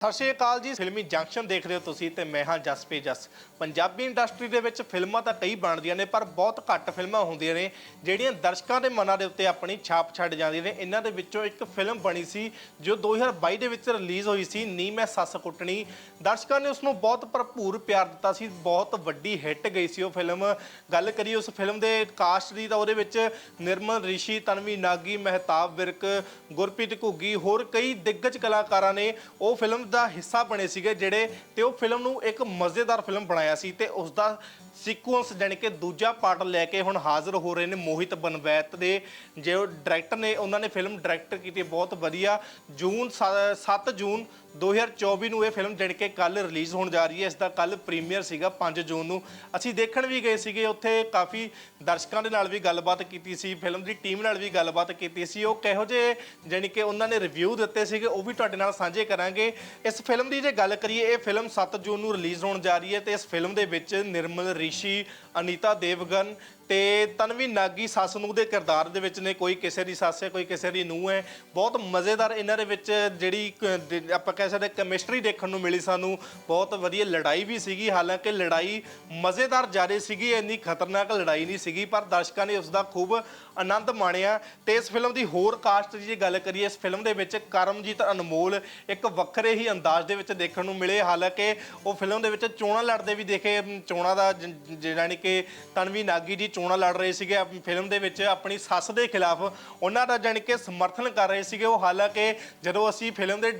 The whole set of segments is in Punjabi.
ਸਤਿ ਸ਼੍ਰੀ ਅਕਾਲ ਜੀ। ਫਿਲਮੀ ਜੰਕਸ਼ਨ ਦੇਖ ਰਹੇ ਹੋ ਤੁਸੀਂ ਤੇ ਮੈਂ ਹਾਂ ਜਸਪੀ ਜਸ ਪੰਜਾਬੀ ਇੰਡਸਟਰੀ ਦੇ ਵਿੱਚ ਫਿਲਮਾਂ ਤਾਂ ਕਈ ਬਣਦੀਆਂ ਨੇ, ਪਰ ਬਹੁਤ ਘੱਟ ਫਿਲਮਾਂ ਹੁੰਦੀਆਂ ਨੇ, ਜਿਹੜੀਆਂ ਦਰਸ਼ਕਾਂ ਦੇ ਮਨਾਂ ਦੇ ਉੱਤੇ ਆਪਣੀ ਛਾਪ ਛੱਡ ਜਾਂਦੀਆਂ ਨੇ। ਇਹਨਾਂ ਦੇ ਵਿੱਚੋਂ ਇੱਕ ਫਿਲਮ ਬਣੀ ਸੀ, ਜੋ 2022 ਦੇ ਵਿੱਚ ਰਿਲੀਜ਼ ਹੋਈ ਸੀ, ਨੀ ਮੈਂ ਸੱਸ ਕੁੱਟਣੀ। ਦਰਸ਼ਕਾਂ ਨੇ ਉਸ ਨੂੰ ਬਹੁਤ ਭਰਪੂਰ ਪਿਆਰ ਦਿੱਤਾ ਸੀ, ਬਹੁਤ ਵੱਡੀ ਹਿੱਟ ਗਈ ਸੀ ਉਹ ਫਿਲਮ। ਗੱਲ ਕਰੀਏ ਉਸ ਫਿਲਮ ਦੇ ਕਾਸਟ ਦੀ ਤਾਂ ਉਹਦੇ ਵਿੱਚ ਨਿਰਮਲ, ਰਿਸ਼ੀ, ਤਨਵੀ, ਨਾਗੀ, ਮਹਿਤਾਬ, ਵਿਰਕ, ਗੁਰਪ੍ਰੀਤ ਘੁੱਗੀ, ਹੋਰ ਕਈ ਦਿੱਗਜ ਕਲਾਕਾਰਾਂ ਨੇ ਉਹ ਫਿਲਮ ਦਾ ਹਿੱਸਾ ਬਣੇ ਸੀਗੇ ਜਿਹੜੇ ਤੇ ਉਹ ਫਿਲਮ ਨੂੰ ਇੱਕ ਮਜ਼ੇਦਾਰ ਫਿਲਮ ਬਣਾਇਆ ਸੀ ਤੇ ਉਸ ਦਾ ਸੀਕੁਐਂਸ ਜਾਣੀ ਕਿ ਦੂਜਾ ਪਾਰਟ ਲੈ ਕੇ ਹੁਣ ਹਾਜ਼ਰ ਹੋ ਰਹੇ ਨੇ ਮੋਹਿਤ ਬਨਵੈਤ ਦੇ। ਜੋ ਡਾਇਰੈਕਟਰ ਨੇ, ਉਹਨਾਂ ਨੇ ਫਿਲਮ ਡਾਇਰੈਕਟ ਕੀਤੀ, ਬਹੁਤ ਵਧੀਆ। ਜੂਨ 7 ਜੂਨ 2024 ਨੂੰ ਇਹ ਫਿਲਮ ਜਾਣੀ ਕਿ ਕੱਲ ਰਿਲੀਜ਼ ਹੋਣ ਜਾ ਰਹੀ ਹੈ। ਇਸ ਦਾ ਕੱਲ ਪ੍ਰੀਮੀਅਰ ਸੀਗਾ 5 ਜੂਨ ਨੂੰ। ਅਸੀਂ ਦੇਖਣ ਵੀ ਗਏ ਸੀਗੇ, ਉੱਥੇ ਕਾਫੀ ਦਰਸ਼ਕਾਂ ਦੇ ਨਾਲ ਵੀ ਗੱਲਬਾਤ ਕੀਤੀ ਸੀ, ਫਿਲਮ ਦੀ ਟੀਮ ਨਾਲ ਵੀ ਗੱਲਬਾਤ ਕੀਤੀ ਸੀ। ਉਹ ਕਿਹੋ ਜਿਹੇ ਜਾਣੀ ਕਿ ਉਹਨਾਂ ਨੇ ਰਿਵਿਊ ਦਿੱਤੇ ਸੀਗੇ, ਉਹ ਵੀ ਤੁਹਾਡੇ ਨਾਲ ਸਾਂਝੇ ਕਰਾਂਗੇ। ਇਸ ਫਿਲਮ ਦੀ ਜੇ ਗੱਲ ਕਰੀਏ, ਇਹ ਫਿਲਮ 7 ਜੂਨ ਨੂੰ ਰਿਲੀਜ਼ ਹੋਣ ਜਾ ਰਹੀ ਹੈ ਤੇ ਇਸ ਫਿਲਮ ਦੇ ਵਿੱਚ ਨਿਰਮਲ ਰਿਸ਼ੀ ਅਨੀਤਾ ਦੇਵਗਨ ਤੇ ਤਨਵੀ ਨਾਗੀ ਸੱਸ ਨੂੰ ਦੇ ਕਿਰਦਾਰ ਦੇ ਵਿੱਚ ਨੇ, ਕੋਈ ਕਿਸੇ ਦੀ ਸੱਸ ਹੈ, ਕੋਈ ਕਿਸੇ ਦੀ ਨੂੰਹ ਹੈ। ਬਹੁਤ ਮਜ਼ੇਦਾਰ ਇਹਨਾਂ ਦੇ ਵਿੱਚ ਜਿਹੜੀ ਕ- ਦ- ਆਪਾਂ ਕਹਿ ਸਕਦੇ ਕੈਮਿਸਟਰੀ ਦੇਖਣ ਨੂੰ ਮਿਲੀ ਸਾਨੂੰ। ਬਹੁਤ ਵਧੀਆ ਲੜਾਈ ਵੀ ਸੀਗੀ, ਹਾਲਾਂਕਿ ਲੜਾਈ ਮਜ਼ੇਦਾਰ ਜਾਰੀ ਸੀਗੀ, ਇੰਨੀ ਖਤਰਨਾਕ ਲੜਾਈ ਨਹੀਂ ਸੀਗੀ, ਪਰ ਦਰਸ਼ਕਾਂ ਨੇ ਉਸ ਦਾ ਖੂਬ ਆਨੰਦ ਮਾਣਿਆ। ਤੇ ਇਸ ਫਿਲਮ ਦੀ ਹੋਰ ਕਾਸਟ ਦੀ ਜੇ ਗੱਲ ਕਰੀਏ, ਇਸ ਫਿਲਮ ਦੇ ਵਿੱਚ ਕਰਮਜੀਤ ਅਨਮੋਲ ਇੱਕ ਵੱਖਰੇ ਹੀ ਅੰਦਾਜ਼ ਦੇ ਵਿੱਚ ਦੇਖਣ ਨੂੰ ਮਿਲੇ। ਹਾਲਾਂਕਿ ਉਹ ਫਿਲਮ ਦੇ ਵਿੱਚ ਚੋਣਾਂ ਲੜਦੇ ਵੀ ਦੇਖੇ, ਚੋਣਾਂ ਦਾ ਜ- ਜ- ਜਾਣੀ ਕਿ ਤਨਵੀ ਨਾਗੀ ਜੀ ਚੋਣਾਂ ਚੋਣਾਂ ਲੜ ਰਹੇ ਸੀਗੇ ਫਿਲਮ ਦੇ ਵਿੱਚ ਆਪਣੀ ਸੱਸ ਦੇ ਖਿਲਾਫ। ਉਹਨਾਂ ਦਾ ਜਾਣੀ ਕਿ ਸਮਰਥਨ ਕਰ ਰਹੇ ਸੀਗੇ। ਉਹ ਹਾਲਾਂਕਿ ਜਦੋਂ ਅਸੀਂ ਫਿਲਮ ਦੇ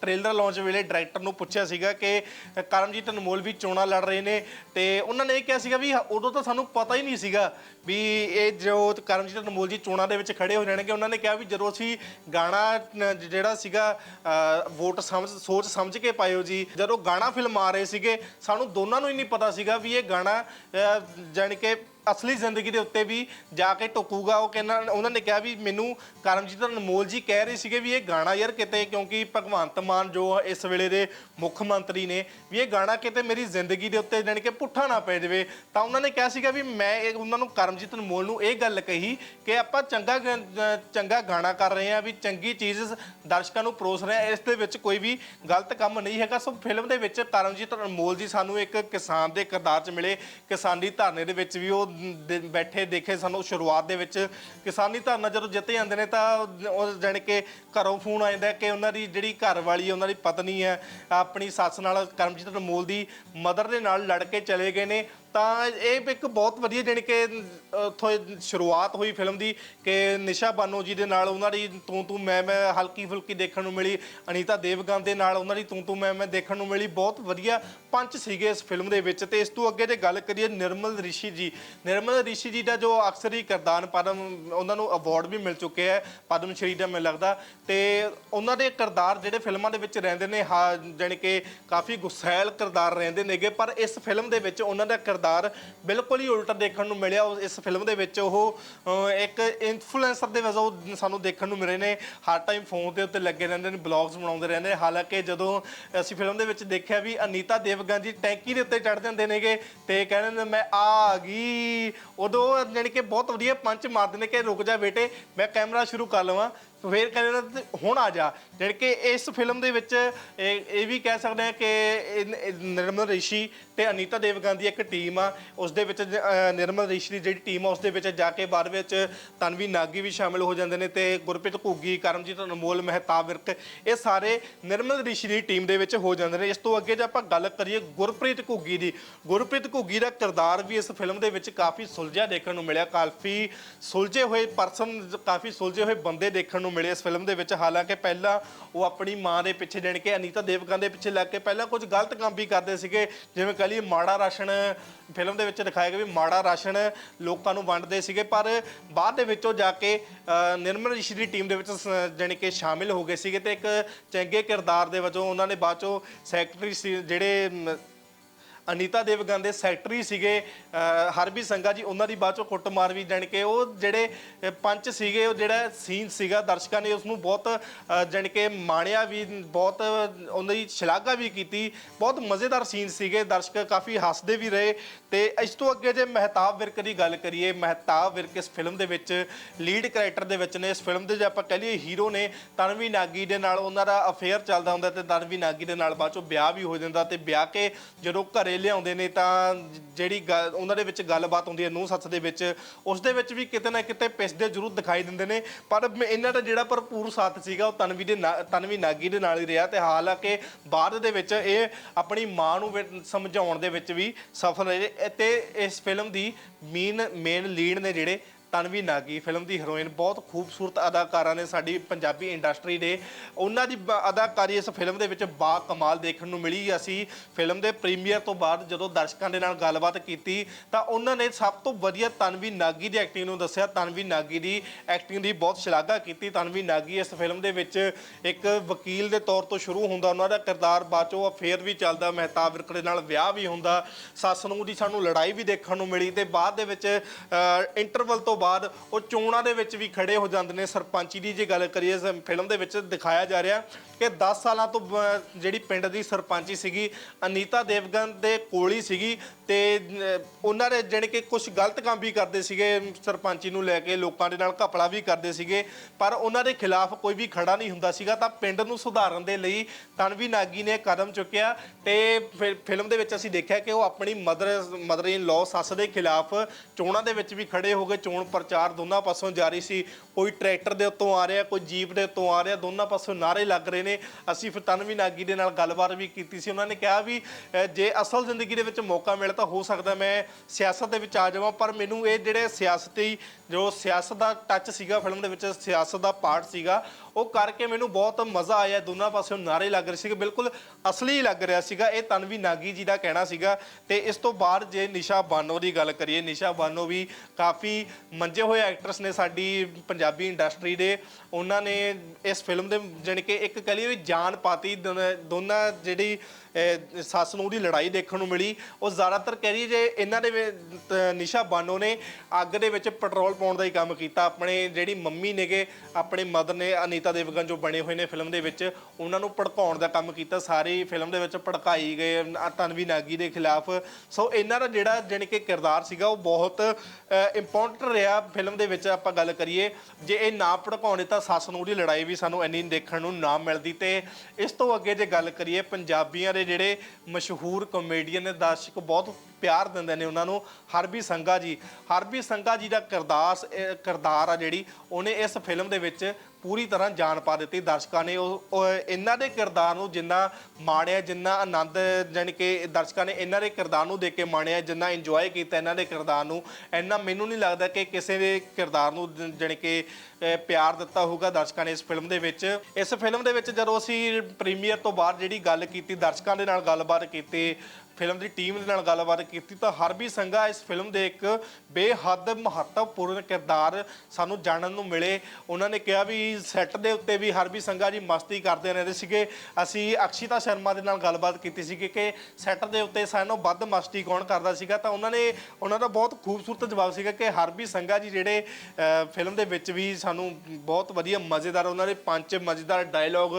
ਟ੍ਰੇਲਰ ਲਾਂਚ ਵੇਲੇ ਡਾਇਰੈਕਟਰ ਨੂੰ ਪੁੱਛਿਆ ਸੀਗਾ ਕਿ ਕਰਮਜੀਤ ਅਨਮੋਲ ਵੀ ਚੋਣਾਂ ਲੜ ਰਹੇ ਨੇ, ਤੇ ਉਹਨਾਂ ਨੇ ਇਹ ਕਿਹਾ ਸੀਗਾ ਵੀ ਉਦੋਂ ਤਾਂ ਸਾਨੂੰ ਪਤਾ ਹੀ ਨਹੀਂ ਸੀਗਾ ਵੀ ਇਹ ਜੋ ਕਰਮਜੀਤ ਅਨਮੋਲ ਜੀ ਚੋਣਾਂ ਦੇ ਵਿੱਚ ਖੜੇ ਹੋ ਜਾਣਗੇ। ਉਹਨਾਂ ਨੇ ਕਿਹਾ ਵੀ ਜਦੋਂ ਅਸੀਂ ਗਾਣਾ ਜਿਹੜਾ ਸੀਗਾ ਵੋਟ ਸਮਝ, ਸੋਚ ਸਮਝ ਕੇ ਪਾਇਓ ਜੀ, ਜਦੋਂ ਗਾਣਾ ਫਿਲਮ ਆ ਰਹੇ ਸੀਗੇ, ਸਾਨੂੰ ਦੋਨਾਂ ਨੂੰ ਹੀ ਨਹੀਂ ਪਤਾ ਸੀਗਾ ਵੀ ਇਹ ਗਾਣਾ ਜਾਣੀ ਕਿ ਅਸਲੀ ਜ਼ਿੰਦਗੀ ਦੇ ਉੱਤੇ ਵੀ ਜਾ ਕੇ ਟੁਕੂਗਾ। ਉਹ ਕਹਿੰਦਾ, ਉਹਨਾਂ ਨੇ ਕਿਹਾ ਵੀ ਮੈਨੂੰ ਕਰਮਜੀਤ ਅਨਮੋਲ ਜੀ ਕਹਿ ਰਹੇ ਸੀਗੇ ਵੀ ਇਹ ਗਾਣਾ ਯਾਰ ਕਿਤੇ, ਕਿਉਂਕਿ ਭਗਵੰਤ ਮਾਨ ਜੋ ਇਸ ਵੇਲੇ ਦੇ ਮੁੱਖ ਮੰਤਰੀ ਨੇ, ਵੀ ਇਹ ਗਾਣਾ ਕਿਤੇ ਮੇਰੀ ਜ਼ਿੰਦਗੀ ਦੇ ਉੱਤੇ ਜਾਣੀ ਕਿ ਪੁੱਠਾ ਨਾ ਪੈ ਜਾਵੇ। ਤਾਂ ਉਹਨਾਂ ਨੇ ਕਿਹਾ ਸੀਗਾ ਵੀ ਮੈਂ ਇਹ, ਉਹਨਾਂ ਨੂੰ ਕਰਮਜੀਤ ਅਨਮੋਲ ਨੂੰ ਇਹ ਗੱਲ ਕਹੀ ਕਿ ਆਪਾਂ ਚੰਗਾ ਗ- ਚੰਗਾ ਗਾਣਾ ਕਰ ਰਹੇ ਹਾਂ, ਵੀ ਚੰਗੀ ਚੀਜ਼ ਦਰਸ਼ਕਾਂ ਨੂੰ ਪਰੋਸ ਰਹੇ ਹਾਂ। ਇਸ ਦੇ ਵਿੱਚ ਕੋਈ ਵੀ ਗਲਤ ਕੰਮ ਨਹੀਂ ਹੈਗਾ। ਸੋ ਫਿਲਮ ਦੇ ਵਿੱਚ ਕਰਮਜੀਤ ਅਨਮੋਲ ਜੀ ਸਾਨੂੰ ਇੱਕ ਕਿਸਾਨ ਦੇ ਕਿਰਦਾਰ 'ਚ ਮਿਲੇ। ਕਿਸਾਨੀ ਧਰਨੇ ਦੇ ਵਿੱਚ ਵੀ ਉਹ ਦੇ- ਬੈਠੇ, ਦੇਖੇ ਸਾਨੂੰ ਸ਼ੁਰੂਆਤ ਦੇ ਵਿੱਚ ਕਿਸਾਨੀ ਧਰਨਾ ਜਦੋਂ ਜਿੱਤੇ ਜਾਂਦੇ ਨੇ ਤਾਂ ਉਹ ਜਾਣੀ ਕਿ ਘਰੋਂ ਫੋਨ ਆ ਜਾਂਦਾ ਕਿ ਉਹਨਾਂ ਦੀ ਜਿਹੜੀ ਘਰ ਵਾਲੀ ਉਹਨਾਂ ਦੀ ਪਤਨੀ ਹੈ ਆਪਣੀ ਸੱਸ ਨਾਲ ਕਰਮਜੀਤ ਅਨਮੋਲ ਦੀ ਮਦਰ ਦੇ ਨਾਲ ਲੜ ਕੇ ਚਲੇ ਗਏ ਨੇ। ਤਾਂ ਇਹ ਇੱਕ ਬਹੁਤ ਵਧੀਆ ਜਾਣੀ ਕਿ ਉੱਥੋਂ ਇਹ ਸ਼ੁਰੂਆਤ ਹੋਈ ਫਿਲਮ ਦੀ ਕਿ ਨਿਸ਼ਾ ਬਾਨੋ ਜੀ ਦੇ ਨਾਲ ਉਹਨਾਂ ਦੀ ਤੂੰ ਤੂੰ ਮੈਂ ਮੈਂ ਹਲਕੀ ਫੁਲਕੀ ਦੇਖਣ ਨੂੰ ਮਿਲੀ, ਅਨੀਤਾ ਦੇਵਗਨ ਦੇ ਨਾਲ ਉਹਨਾਂ ਦੀ ਤੂੰ ਤੂੰ ਮੈਂ ਮੈਂ ਦੇਖਣ ਨੂੰ ਮਿਲੀ, ਬਹੁਤ ਵਧੀਆ ਪੰਚ ਸੀਗੇ ਇਸ ਫਿਲਮ ਦੇ ਵਿੱਚ। ਤੇ ਇਸ ਤੋਂ ਅੱਗੇ ਜੇ ਗੱਲ ਕਰੀਏ ਨਿਰਮਲ ਰਿਸ਼ੀ ਜੀ, ਨਿਰਮਲ ਰਿਸ਼ੀ ਜੀ ਦਾ ਜੋ ਅਕਸਰ ਹੀ ਕਿਰਦਾਰ ਪਦਮ ਉਹਨਾਂ ਨੂੰ ਅਵਾਰਡ ਵੀ ਮਿਲ ਚੁੱਕੇ ਹੈ, ਪਦਮ ਸ਼੍ਰੀ ਦਾ ਮੈਨੂੰ ਲੱਗਦਾ। ਤੇ ਉਹਨਾਂ ਦੇ ਕਿਰਦਾਰ ਜਿਹੜੇ ਫਿਲਮਾਂ ਦੇ ਵਿੱਚ ਰਹਿੰਦੇ ਨੇ, ਹਾਂ, ਜਾਣੀ ਕਿ ਕਾਫੀ ਗੁੱਸੈਲ ਕਿਰਦਾਰ ਰਹਿੰਦੇ ਨੇਗੇ, ਪਰ ਇਸ ਫਿਲਮ ਦੇ ਵਿੱਚ ਉਹਨਾਂ ਦਾ ਕਿਰਦਾਰ ਬਿਲਕੁਲ ਹੀ ਉਲਟ ਦੇਖਣ ਨੂੰ ਮਿਲਿਆ। ਉਹ ਇਸ ਫਿਲਮ ਦੇ ਵਿੱਚ ਉਹ ਅਹ, ਇੱਕ ਇਨਫਲੂਐਂਸਰ ਦੇ ਵਜੋਂ ਸਾਨੂੰ ਦੇਖਣ ਨੂੰ ਮਿਲੇ ਨੇ। ਹਰ ਟਾਈਮ ਫੋਨ ਦੇ ਉੱਤੇ ਲੱਗੇ ਰਹਿੰਦੇ ਨੇ ਬਲੌਗਸ ਬਣਾਉਂਦੇ ਰਹਿੰਦੇ ਨੇ। ਹਾਲਾਂਕਿ ਜਦੋਂ ਅਸੀਂ ਫਿਲਮ ਦੇ ਵਿੱਚ ਦੇਖਿਆ ਵੀ ਅਨੀਤਾ ਦੇਵਗਨ ਜੀ ਟੈਂਕੀ ਦੇ ਉੱਤੇ ਚੜ੍ਹ ਜਾਂਦੇ ਨੇਗੇ ਤੇ ਕਹਿੰਦੇ ਨੇ ਮੈਂ ਆ ਗਈ। ਉਦੋਂ ਜਾਣੀ ਕਿ ਬਹੁਤ ਵਧੀਆ ਪੰਚ ਮਾਰਦੇ ਨੇ ਕਿ ਰੁਕ ਜਾ ਬੇਟੇ ਮੈਂ ਕੈਮਰਾ ਸ਼ੁਰੂ ਕਰ ਲਵਾਂ। ਫਿਰ ਕਹਿੰਦੇ ਤੇ ਹੁਣ ਆ ਜਾ। ਜਾਣੀ ਕਿ ਇਸ ਫਿਲਮ ਦੇ ਵਿੱਚ ਇਹ ਇਹ ਵੀ ਕਹਿ ਸਕਦੇ ਆ ਕਿ ਇਹ- ਇਹ ਨਿਰਮਲ ਰਿਸ਼ੀ ਤੇ ਅਨੀਤਾ ਦੇਵਗਨ ਦੀ ਇੱਕ ਟੀਮ ਆ। ਉਸ ਦੇ ਵਿੱਚ ਅਹ, ਨਿਰਮਲ ਰਿਸ਼ੀ ਦੀ ਜਿਹੜੀ ਟੀਮ ਆ ਉਸ ਦੇ ਵਿੱਚ ਜਾ ਕੇ ਬਾਅਦ ਵਿੱਚ ਤਨਵੀ ਨਾਗੀ ਵੀ ਸ਼ਾਮਿਲ ਹੋ ਜਾਂਦੇ ਨੇ ਤੇ ਗੁਰਪ੍ਰੀਤ ਘੁੱਗੀ ਕਰਮਜੀਤ ਅਨਮੋਲ ਮਹਿਤਾਬ ਵਿਰਕ ਇਹ ਸਾਰੇ ਨਿਰਮਲ ਰਿਸ਼ੀ ਦੀ ਟੀਮ ਦੇ ਵਿੱਚ ਹੋ ਜਾਂਦੇ ਨੇ। ਇਸ ਤੋਂ ਅੱਗੇ ਜੇ ਆਪਾਂ ਗੱਲ ਕਰੀਏ ਗੁਰਪ੍ਰੀਤ ਘੁੱਗੀ ਦੀ ਗੁਰਪ੍ਰੀਤ ਘੁੱਗੀ ਦਾ ਕਿਰਦਾਰ ਵੀ ਇਸ ਫਿਲਮ ਦੇ ਵਿੱਚ ਕਾਫੀ ਸੁਲਝਿਆ ਦੇਖਣ ਨੂੰ ਮਿਲਿਆ। ਕਾਫੀ ਸੁਲਝੇ ਹੋਏ ਪਰਸਨ ਕਾਫੀ ਸੁਲਝੇ ਹੋਏ ਬੰਦੇ ਦੇਖਣ ਨੂੰ ਮਿਲੇ ਇਸ ਫਿਲਮ ਦੇ ਵਿੱਚ। ਹਾਲਾਂਕਿ ਪਹਿਲਾਂ ਉਹ ਆਪਣੀ ਮਾਂ ਦੇ ਪਿੱਛੇ ਜਾਣੀ ਕਿ ਅਨੀਤਾ ਦੇਵਗਨ ਦੇ ਪਿੱਛੇ ਲੱਗ ਕੇ ਪਹਿਲਾਂ ਕੁਝ ਗਲਤ ਕੰਮ ਵੀ ਕਰਦੇ ਸੀਗੇ। ਜਿਵੇਂ ਕਹ ਲਈਏ ਮਾੜਾ ਰਾਸ਼ਨ ਫਿਲਮ ਦੇ ਵਿੱਚ ਦਿਖਾਇਆ ਗਿਆ ਵੀ ਮਾੜਾ ਰਾਸ਼ਨ ਲੋਕਾਂ ਨੂੰ ਵੰਡਦੇ ਸੀਗੇ। ਪਰ ਬਾਅਦ ਦੇ ਵਿੱਚੋਂ ਜਾ ਕੇ ਨਿਰਮਲ ਰਿਸ਼ੀ ਦੀ ਟੀਮ ਦੇ ਵਿੱਚ ਸ- ਜਾਣੀ ਕਿ ਸ਼ਾਮਿਲ ਹੋ ਗਏ ਸੀਗੇ ਤੇ ਇੱਕ ਚੰਗੇ ਕਿਰਦਾਰ ਦੇ ਵਜੋਂ ਉਹਨਾਂ ਨੇ ਬਾਅਦ ਚੋਂ ਸੈਕਟਰੀ ਸੀ, ਜਿਹੜੇ ਅਨੀਤਾ ਦੇਵਗਨ ਦੇ ਸੈਕਟਰੀ ਸੀਗੇ, ਅਹ, ਹਰਬੀ ਸੰਗਾ ਜੀ, ਉਹਨਾਂ ਦੀ ਬਾਅਦ ਚੋਂ ਕੁੱਟਮਾਰ ਵੀ ਜਾਣੀ ਕਿ ਉਹ ਜਿਹੜੇ ਪੰਚ ਸੀਗੇ, ਉਹ ਜਿਹੜਾ ਸੀਨ ਸੀਗਾ ਦਰਸ਼ਕਾਂ ਨੇ ਉਸ ਨੂੰ ਬਹੁਤ, ਅਹ, ਜਾਣੀ ਕਿ ਮਾਣਿਆ ਵੀ, ਬਹੁਤ, ਉਹਨਾਂ ਦੀ ਸ਼ਲਾਘਾ ਵੀ ਕੀਤੀ। ਬਹੁਤ ਮਜ਼ੇਦਾਰ ਸੀਨ ਸੀਗੇ, ਦਰਸ਼ਕ ਕਾਫੀ ਹੱਸਦੇ ਵੀ ਰਹੇ। ਤੇ ਇਸ ਤੋਂ ਅੱਗੇ ਜੇ ਮਹਿਤਾਬ ਵਿਰਕ ਦੀ ਗੱਲ ਕਰੀਏ, ਮਹਿਤਾਬ ਵਿਰਕ ਇਸ ਫਿਲਮ ਦੇ ਵਿੱਚ ਲੀਡ ਕੈਰੈਕਟਰ ਦੇ ਵਿੱਚ ਨੇ। ਇਸ ਫਿਲਮ ਦੇ ਜੇ ਆਪਾਂ ਕਹ ਲਈਏ ਹੀਰੋ ਨੇ, ਤਨਵੀ ਨਾਗੀ ਦੇ ਨਾਲ ਉਹਨਾਂ ਦਾ ਅਫੇਅਰ ਚੱਲਦਾ ਹੁੰਦਾ ਤੇ ਤਨਵੀ ਨਾਗੀ ਦੇ ਨਾਲ ਬਾਅਦ ਚੋਂ ਵਿਆਹ ਵੀ ਹੋ ਜਾਂਦਾ ਤੇ ਵਿਆਹ ਕੇ ਜਦੋਂ ਘਰੇ ਲਿਆਉਂਦੇ ਨੇ ਤਾਂ ਜਿਹੜੀ ਗੱਲ- ਉਹਨਾਂ ਦੇ ਵਿੱਚ ਗੱਲਬਾਤ ਹੁੰਦੀ ਹੈ ਨੂੰਹ ਸੱਸ ਦੇ ਵਿੱਚ, ਉਸ ਦੇ ਵਿੱਚ ਵੀ ਕਿਤੇ ਨਾ ਕਿਤੇ ਪਿਸਦੇ ਜ਼ਰੂਰ ਦਿਖਾਈ ਦਿੰਦੇ ਨੇ। ਪਰ ਮ- ਇਹਨਾਂ ਦਾ ਜਿਹੜਾ ਭਰਪੂਰ ਸਾਥ ਸੀਗਾ, ਉਹ ਤਨਵੀ ਦੇ ਨਾ- ਤਨਵੀ ਨਾਗੀ ਦੇ ਨਾਲ ਹੀ ਰਿਹਾ ਤੇ ਹਾਲਾਂਕਿ ਬਾਅਦ ਦੇ ਵਿੱਚ ਇਹ ਆਪਣੀ ਮਾਂ ਨੂੰ ਵੀ, ਸਮਝਾਉਣ ਦੇ ਵਿੱਚ ਵੀ ਸਫਲ ਰਹੇ। ਤੇ ਇਸ ਫਿਲਮ ਦੀ ਮੇਨ ਮੇਨ ਲੀਡ ਨੇ ਜਿਹੜੇ ਤਨਵੀ ਨਾਗੀ ਫਿਲਮ ਦੀ ਹੀਰੋਇਨ ਬਹੁਤ ਖੂਬਸੂਰਤ ਅਦਾਕਾਰਾਂ ਨੇ ਸਾਡੀ ਪੰਜਾਬੀ ਇੰਡਸਟਰੀ ਦੇ ਉਹਨਾਂ ਦੀ ਬ- ਅਦਾਕਾਰੀ ਇਸ ਫਿਲਮ ਦੇ ਵਿੱਚ ਬਾ ਕਮਾਲ ਦੇਖਣ ਨੂੰ ਮਿਲੀ। ਅਸੀਂ ਫਿਲਮ ਦੇ ਪ੍ਰੀਮੀਅਰ ਤੋਂ ਬਾਅਦ ਜਦੋਂ ਦਰਸ਼ਕਾਂ ਦੇ ਨਾਲ ਗੱਲਬਾਤ ਕੀਤੀ ਤਾਂ ਉਹਨਾਂ ਨੇ ਸਭ ਤੋਂ ਵਧੀਆ ਤਨਵੀ ਨਾਗੀ ਦੀ ਐਕਟਿੰਗ ਨੂੰ ਦੱਸਿਆ। ਤਨਵੀ ਨਾਗੀ ਦੀ ਐਕਟਿੰਗ ਦੀ ਬਹੁਤ ਸ਼ਲਾਘਾ ਕੀਤੀ। ਤਨਵੀ ਨਾਗੀ ਇਸ ਫਿਲਮ ਦੇ ਵਿੱਚ ਇੱਕ ਵਕੀਲ ਦੇ ਤੌਰ ਤੋਂ ਸ਼ੁਰੂ ਹੁੰਦਾ, ਉਹਨਾਂ ਦਾ ਕਿਰਦਾਰ ਬਾਅਦ ਚੋਂ ਅਫੇਅਰ ਵੀ ਚੱਲਦਾ, ਮਹਿਤਾਬ ਵਿਰਕ ਦੇ ਨਾਲ ਵਿਆਹ ਵੀ ਹੁੰਦਾ। ਸੱਸ ਨੂੰ ਦੀ ਸਾਨੂੰ ਲੜਾਈ ਵੀ ਦੇਖਣ ਨੂੰ ਮਿਲੀ ਤੇ ਬਾਅਦ ਦੇ ਵਿੱਚ ਇੰਟਰਵਲ ਤੋਂ ਬਾਅਦ ਬਾਅਦ ਉਹ ਚੋਣਾਂ ਦੇ ਵਿੱਚ ਵੀ ਖੜੇ ਹੋ ਜਾਂਦੇ ਨੇ। ਸਰਪੰਚੀ ਦੀ ਜੇ ਗੱਲ ਕਰੀਏ ਫਿਲਮ ਦੇ ਵਿੱਚ ਦਿਖਾਇਆ ਜਾ ਰਿਹਾ ਕਿ 10 ਸਾਲਾਂ ਤੋਂ ਬ- ਜਿਹੜੀ ਪਿੰਡ ਦੀ ਸਰਪੰਚੀ ਸੀਗੀ, ਅਨੀਤਾ ਦੇਵਗਨ ਦੇ ਕੋਲ ਹੀ ਸੀਗੀ ਤੇ ਉਹਨਾਂ ਦੇ ਜਿਹੜੇ ਕਿ ਕੁਝ ਗਲਤ ਕੰਮ ਵੀ ਕਰਦੇ ਸੀਗੇ, ਸਰਪੰਚੀ ਨੂੰ ਲੈ ਕੇ ਲੋਕਾਂ ਦੇ ਨਾਲ ਘਪਲਾ ਵੀ ਕਰਦੇ ਸੀਗੇ, ਪਰ ਉਹਨਾਂ ਦੇ ਖਿਲਾਫ ਕੋਈ ਵੀ ਖੜਾ ਨਹੀਂ ਹੁੰਦਾ ਸੀਗਾ। ਤਾਂ ਪਿੰਡ ਨੂੰ ਸੁਧਾਰਨ ਦੇ ਲਈ ਤਨਵੀ ਨਾਗੀ ਨੇ ਕਦਮ ਚੁੱਕਿਆ ਤੇ ਫਿਰ ਫਿਲਮ ਦੇ ਵਿੱਚ ਅਸੀਂ ਦੇਖਿਆ ਕਿ ਉਹ ਆਪਣੀ ਮਦਰ ਮਦਰ ਇਨ ਲਾਅ ਸੱਸ ਦੇ ਖਿਲਾਫ ਚੋਣਾਂ ਦੇ ਵਿੱਚ ਵੀ ਖੜੇ ਹੋ ਗਏ। ਚੋਣ ਪ੍ਰਚਾਰ ਦੋਨਾਂ ਪਾਸੋਂ ਜਾਰੀ ਸੀ। ਕੋਈ ਟਰੈਕਟਰ ਦੇ ਉੱਤੋਂ ਆ ਰਿਹਾ, ਕੋਈ ਜੀਪ ਦੇ ਉੱਤੋਂ ਆ ਰਿਹਾ, ਦੋਨਾਂ ਪਾਸੋਂ ਨਾਰੇ ਲੱਗ ਰਹੇ ਨੇ। ਅਸੀਂ ਫਿਰ ਤਨਵੀ ਨਾਗੀ ਦੇ ਨਾਲ ਗੱਲਬਾਤ ਵੀ ਕੀਤੀ ਸੀ। ਉਹਨਾਂ ਨੇ ਕਿਹਾ ਵੀ ਜੇ ਅਸਲ ਜ਼ਿੰਦਗੀ ਦੇ ਵਿੱਚ ਮੌਕਾ ਮਿਲੇ ਤਾਂ ਹੋ ਸਕਦਾ ਮੈਂ ਸਿਆਸਤ ਦੇ ਵਿੱਚ ਆ ਜਾਵਾਂ, ਪਰ ਮੈਨੂੰ ਇਹ ਜਿਹੜੇ ਸਿਆਸਤੀ, ਜੋ ਸਿਆਸਤ ਦਾ ਟੱਚ ਸੀਗਾ ਫਿਲਮ ਦੇ ਵਿੱਚ ਸਿਆਸਤ ਦਾ ਪਾਰਟ ਸੀਗਾ ਉਹ ਕਰਕੇ ਮੈਨੂੰ ਬਹੁਤ ਮਜ਼ਾ ਆਇਆ, ਦੋਨਾਂ ਪਾਸਿਓਂ ਨਾਰੇ ਲੱਗ ਰਹੇ ਸੀਗੇ, ਬਿਲਕੁਲ ਅਸਲੀ ਲੱਗ ਰਿਹਾ ਸੀਗਾ, ਇਹ ਤਨਵੀ ਨਾਗੀ ਜੀ ਦਾ ਕਹਿਣਾ ਸੀਗਾ। ਤੇ ਇਸ ਤੋਂ ਬਾਅਦ ਜੇ ਨਿਸ਼ਾ ਬਾਨੋ ਦੀ ਗੱਲ ਕਰੀਏ, ਨਿਸ਼ਾ ਬਾਨੋ ਵੀ ਕਾਫੀ ਮੰਜੇ ਹੋਏ ਐਕਟਰਸ ਨੇ ਸਾਡੀ ਪੰਜਾਬੀ ਇੰਡਸਟਰੀ ਦੇ। ਉਹਨਾਂ ਨੇ ਇਸ ਫਿਲਮ ਦੇ, ਜਾਣੀ ਕਿ ਇੱਕ ਕਹ ਲਈਏ ਵੀ ਜਾਨ ਪਾਤੀ ਦੋਨਾਂ ਜਿਹੜੀ ਅਹ, ਸੱਸ ਨੂੰ ਦੀ ਲੜਾਈ ਦੇਖਣ ਨੂੰ ਮਿਲੀ। ਉਹ ਜ਼ਿਆਦਾਤਰ ਕਹਿ ਰਹੀ ਜੇ ਇਹਨਾਂ ਦੇ ਵਿੱਚ, ਤ- ਨਿਸ਼ਾ ਬਾਨੋ ਨੇ ਅੱਗ ਦੇ ਵਿੱਚ ਪੈਟਰੋਲ ਪਾਉਣ ਦਾ ਹੀ ਕੰਮ ਕੀਤਾ। ਆਪਣੇ ਜਿਹੜੀ ਮੰਮੀ ਨੇਗੇ ਆਪਣੇ ਮਦਰ ਨੇ ਅਨੀਤਾ ਦੇਵਗਨ ਜੋ ਬਣੇ ਹੋਏ ਨੇ ਫਿਲਮ ਦੇ ਵਿੱਚ ਉਹਨਾਂ ਨੂੰ ਭੜਕਾਉਣ ਦਾ ਕੰਮ ਕੀਤਾ। ਸਾਰੀ ਫਿਲਮ ਦੇ ਵਿੱਚ ਭੜਕਾਈ ਗਏ ਨ- ਤਨਵੀ ਨਾਗੀ ਦੇ ਖਿਲਾਫ। ਸੋ ਇਹਨਾਂ ਦਾ ਜਿਹੜਾ ਜਾਣੀ ਕਿ ਕਿਰਦਾਰ ਸੀਗਾ ਉਹ ਬਹੁਤ ਇੰਪੋਰਟੈਂਟ ਰਿਹਾ ਫਿਲਮ ਦੇ ਵਿੱਚ ਆਪਾਂ ਗੱਲ ਕਰੀਏ। ਜੇ ਇਹ ਨਾ ਭੜਕਾਉਣੇ ਤਾਂ ਸੱਸ ਨੂੰ ਦੀ ਲੜਾਈ ਵੀ ਸਾਨੂੰ ਇੰਨੀ ਦੇਖਣ ਨੂੰ ਨਾ ਮਿਲਦੀ। ਤੇ ਇਸ ਤੋਂ ਅੱਗੇ ਜੇ ਗੱਲ ਕਰੀਏ ਪੰਜਾਬੀਆਂ ਦੇ ਜਿਹੜੇ ਮਸ਼ਹੂਰ ਕਾਮੇਡੀਅਨ ਨੇ ਦਰਸ਼ਕ ਬਹੁਤ ਪਿਆਰ ਦਿੰਦੇ ਨੇ ਉਹਨਾਂ ਨੂੰ, ਹਰਬੀ ਸੰਘਾ ਜੀ। ਹਰਬੀ ਸੰਘਾ ਜੀ ਦਾ ਕਿਰਦਾਰ ਇਹ ਕਿਰਦਾਰ ਆ ਜਿਹੜੀ, ਉਹਨੇ ਇਸ ਫਿਲਮ ਦੇ ਵਿੱਚ ਪੂਰੀ ਤਰ੍ਹਾਂ ਜਾਨ ਪਾ ਦਿੱਤੀ। ਦਰਸ਼ਕਾਂ ਨੇ ਉਹ ਇਹਨਾਂ ਦੇ ਕਿਰਦਾਰ ਨੂੰ ਜਿੰਨਾ ਮਾਣਿਆ, ਜਿੰਨਾ ਆਨੰਦ, ਜਾਣੀ ਕਿ ਦਰਸ਼ਕਾਂ ਨੇ ਇਹਨਾਂ ਦੇ ਕਿਰਦਾਰ ਨੂੰ ਦੇਖ ਕੇ ਮਾਣਿਆ, ਜਿੰਨਾ ਇੰਜੋਏ ਕੀਤਾ ਇਹਨਾਂ ਦੇ ਕਿਰਦਾਰ ਨੂੰ, ਇੰਨਾ ਮੈਨੂੰ ਨਹੀਂ ਲੱਗਦਾ ਕਿ ਕਿਸੇ ਦੇ ਕਿਰਦਾਰ ਨੂੰ ਜ- ਜਾਣੀ ਕਿ ਪਿਆਰ ਦਿੱਤਾ ਹੋਊਗਾ ਦਰਸ਼ਕਾਂ ਨੇ ਇਸ ਫਿਲਮ ਦੇ ਵਿੱਚ। ਇਸ ਫਿਲਮ ਦੇ ਵਿੱਚ ਜਦੋਂ ਅਸੀਂ ਪ੍ਰੀਮੀਅਰ ਤੋਂ ਬਾਅਦ ਜਿਹੜੀ ਗੱਲ ਕੀਤੀ, ਦਰਸ਼ਕਾਂ ਦੇ ਨਾਲ ਗੱਲਬਾਤ ਕੀਤੀ ਫਿਲਮ ਦੀ ਟੀਮ ਦੇ ਨਾਲ ਗੱਲਬਾਤ ਕੀਤੀ ਤਾਂ ਹਰਬੀ ਸੰਘਾ ਇਸ ਫਿਲਮ ਦੇ ਇੱਕ ਬੇਹੱਦ ਮਹੱਤਵਪੂਰਨ ਕਿਰਦਾਰ ਸਾਨੂੰ ਜਾਣਨ ਨੂੰ ਮਿਲੇ। ਉਹਨਾਂ ਨੇ ਕਿਹਾ ਵੀ ਸੈੱਟ ਦੇ ਉੱਤੇ ਵੀ ਹਰਬੀ ਸੰਘਾ ਜੀ ਮਸਤੀ ਕਰਦੇ ਰਹਿੰਦੇ ਸੀਗੇ। ਅਸੀਂ ਅਕਸ਼ਿਤਾ ਸ਼ਰਮਾ ਦੇ ਨਾਲ ਗੱਲਬਾਤ ਕੀਤੀ ਸੀ ਕਿ ਸੈੱਟ ਦੇ ਉੱਤੇ ਸਾਨੂੰ ਵੱਧ ਮਸਤੀ ਕੌਣ ਕਰਦਾ ਸੀਗਾ ਤਾਂ ਉਹਨਾਂ ਨੇ, ਉਹਨਾਂ ਦਾ ਬਹੁਤ ਖੂਬਸੂਰਤ ਜਵਾਬ ਸੀਗਾ ਕਿ ਹਰਬੀ ਸੰਘਾ ਜੀ ਜਿਹੜੇ ਫਿਲਮ ਦੇ ਵਿੱਚ ਵੀ ਸਾਨੂੰ ਬਹੁਤ ਵਧੀਆ ਮਜ਼ੇਦਾਰ ਉਹਨਾਂ ਦੇ ਪੰਜ ਮਜ਼ੇਦਾਰ ਡਾਇਲੌਗ,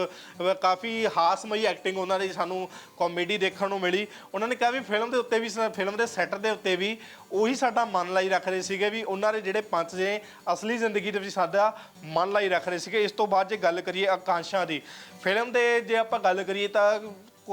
ਕਾਫੀ ਹਾਸਮਈ ਐਕਟਿੰਗ ਉਹਨਾਂ ਦੀ ਸਾਨੂੰ ਕਾਮੇਡੀ ਦੇਖਣ ਨੂੰ ਮਿਲੀ। ਉਹਨਾਂ ਉਹਨਾਂ ਨੇ ਕਿਹਾ ਵੀ ਫਿਲਮ ਦੇ ਉੱਤੇ ਵੀ ਫਿਲਮ ਦੇ ਸੈੱਟ ਦੇ ਉੱਤੇ ਵੀ ਉਹੀ ਸਾਡਾ ਮਨ ਲਾਈ ਰੱਖ ਰਹੇ ਸੀਗੇ ਵੀ ਉਹਨਾਂ ਦੇ ਜਿਹੜੇ ਪੰਜ ਨੇ, ਅਸਲੀ ਜ਼ਿੰਦਗੀ ਦੇ ਵਿੱਚ ਸਾਡਾ ਮਨ ਲਾਈ ਰੱਖ ਰਹੇ ਸੀਗੇ। ਇਸ ਤੋਂ ਬਾਅਦ ਜੇ ਗੱਲ ਕਰੀਏ ਆਕਾਂਸ਼ਾਂ ਦੀ, ਫਿਲਮ ਦੇ ਜੇ ਆਪਾਂ ਗੱਲ ਕਰੀਏ ਤਾਂ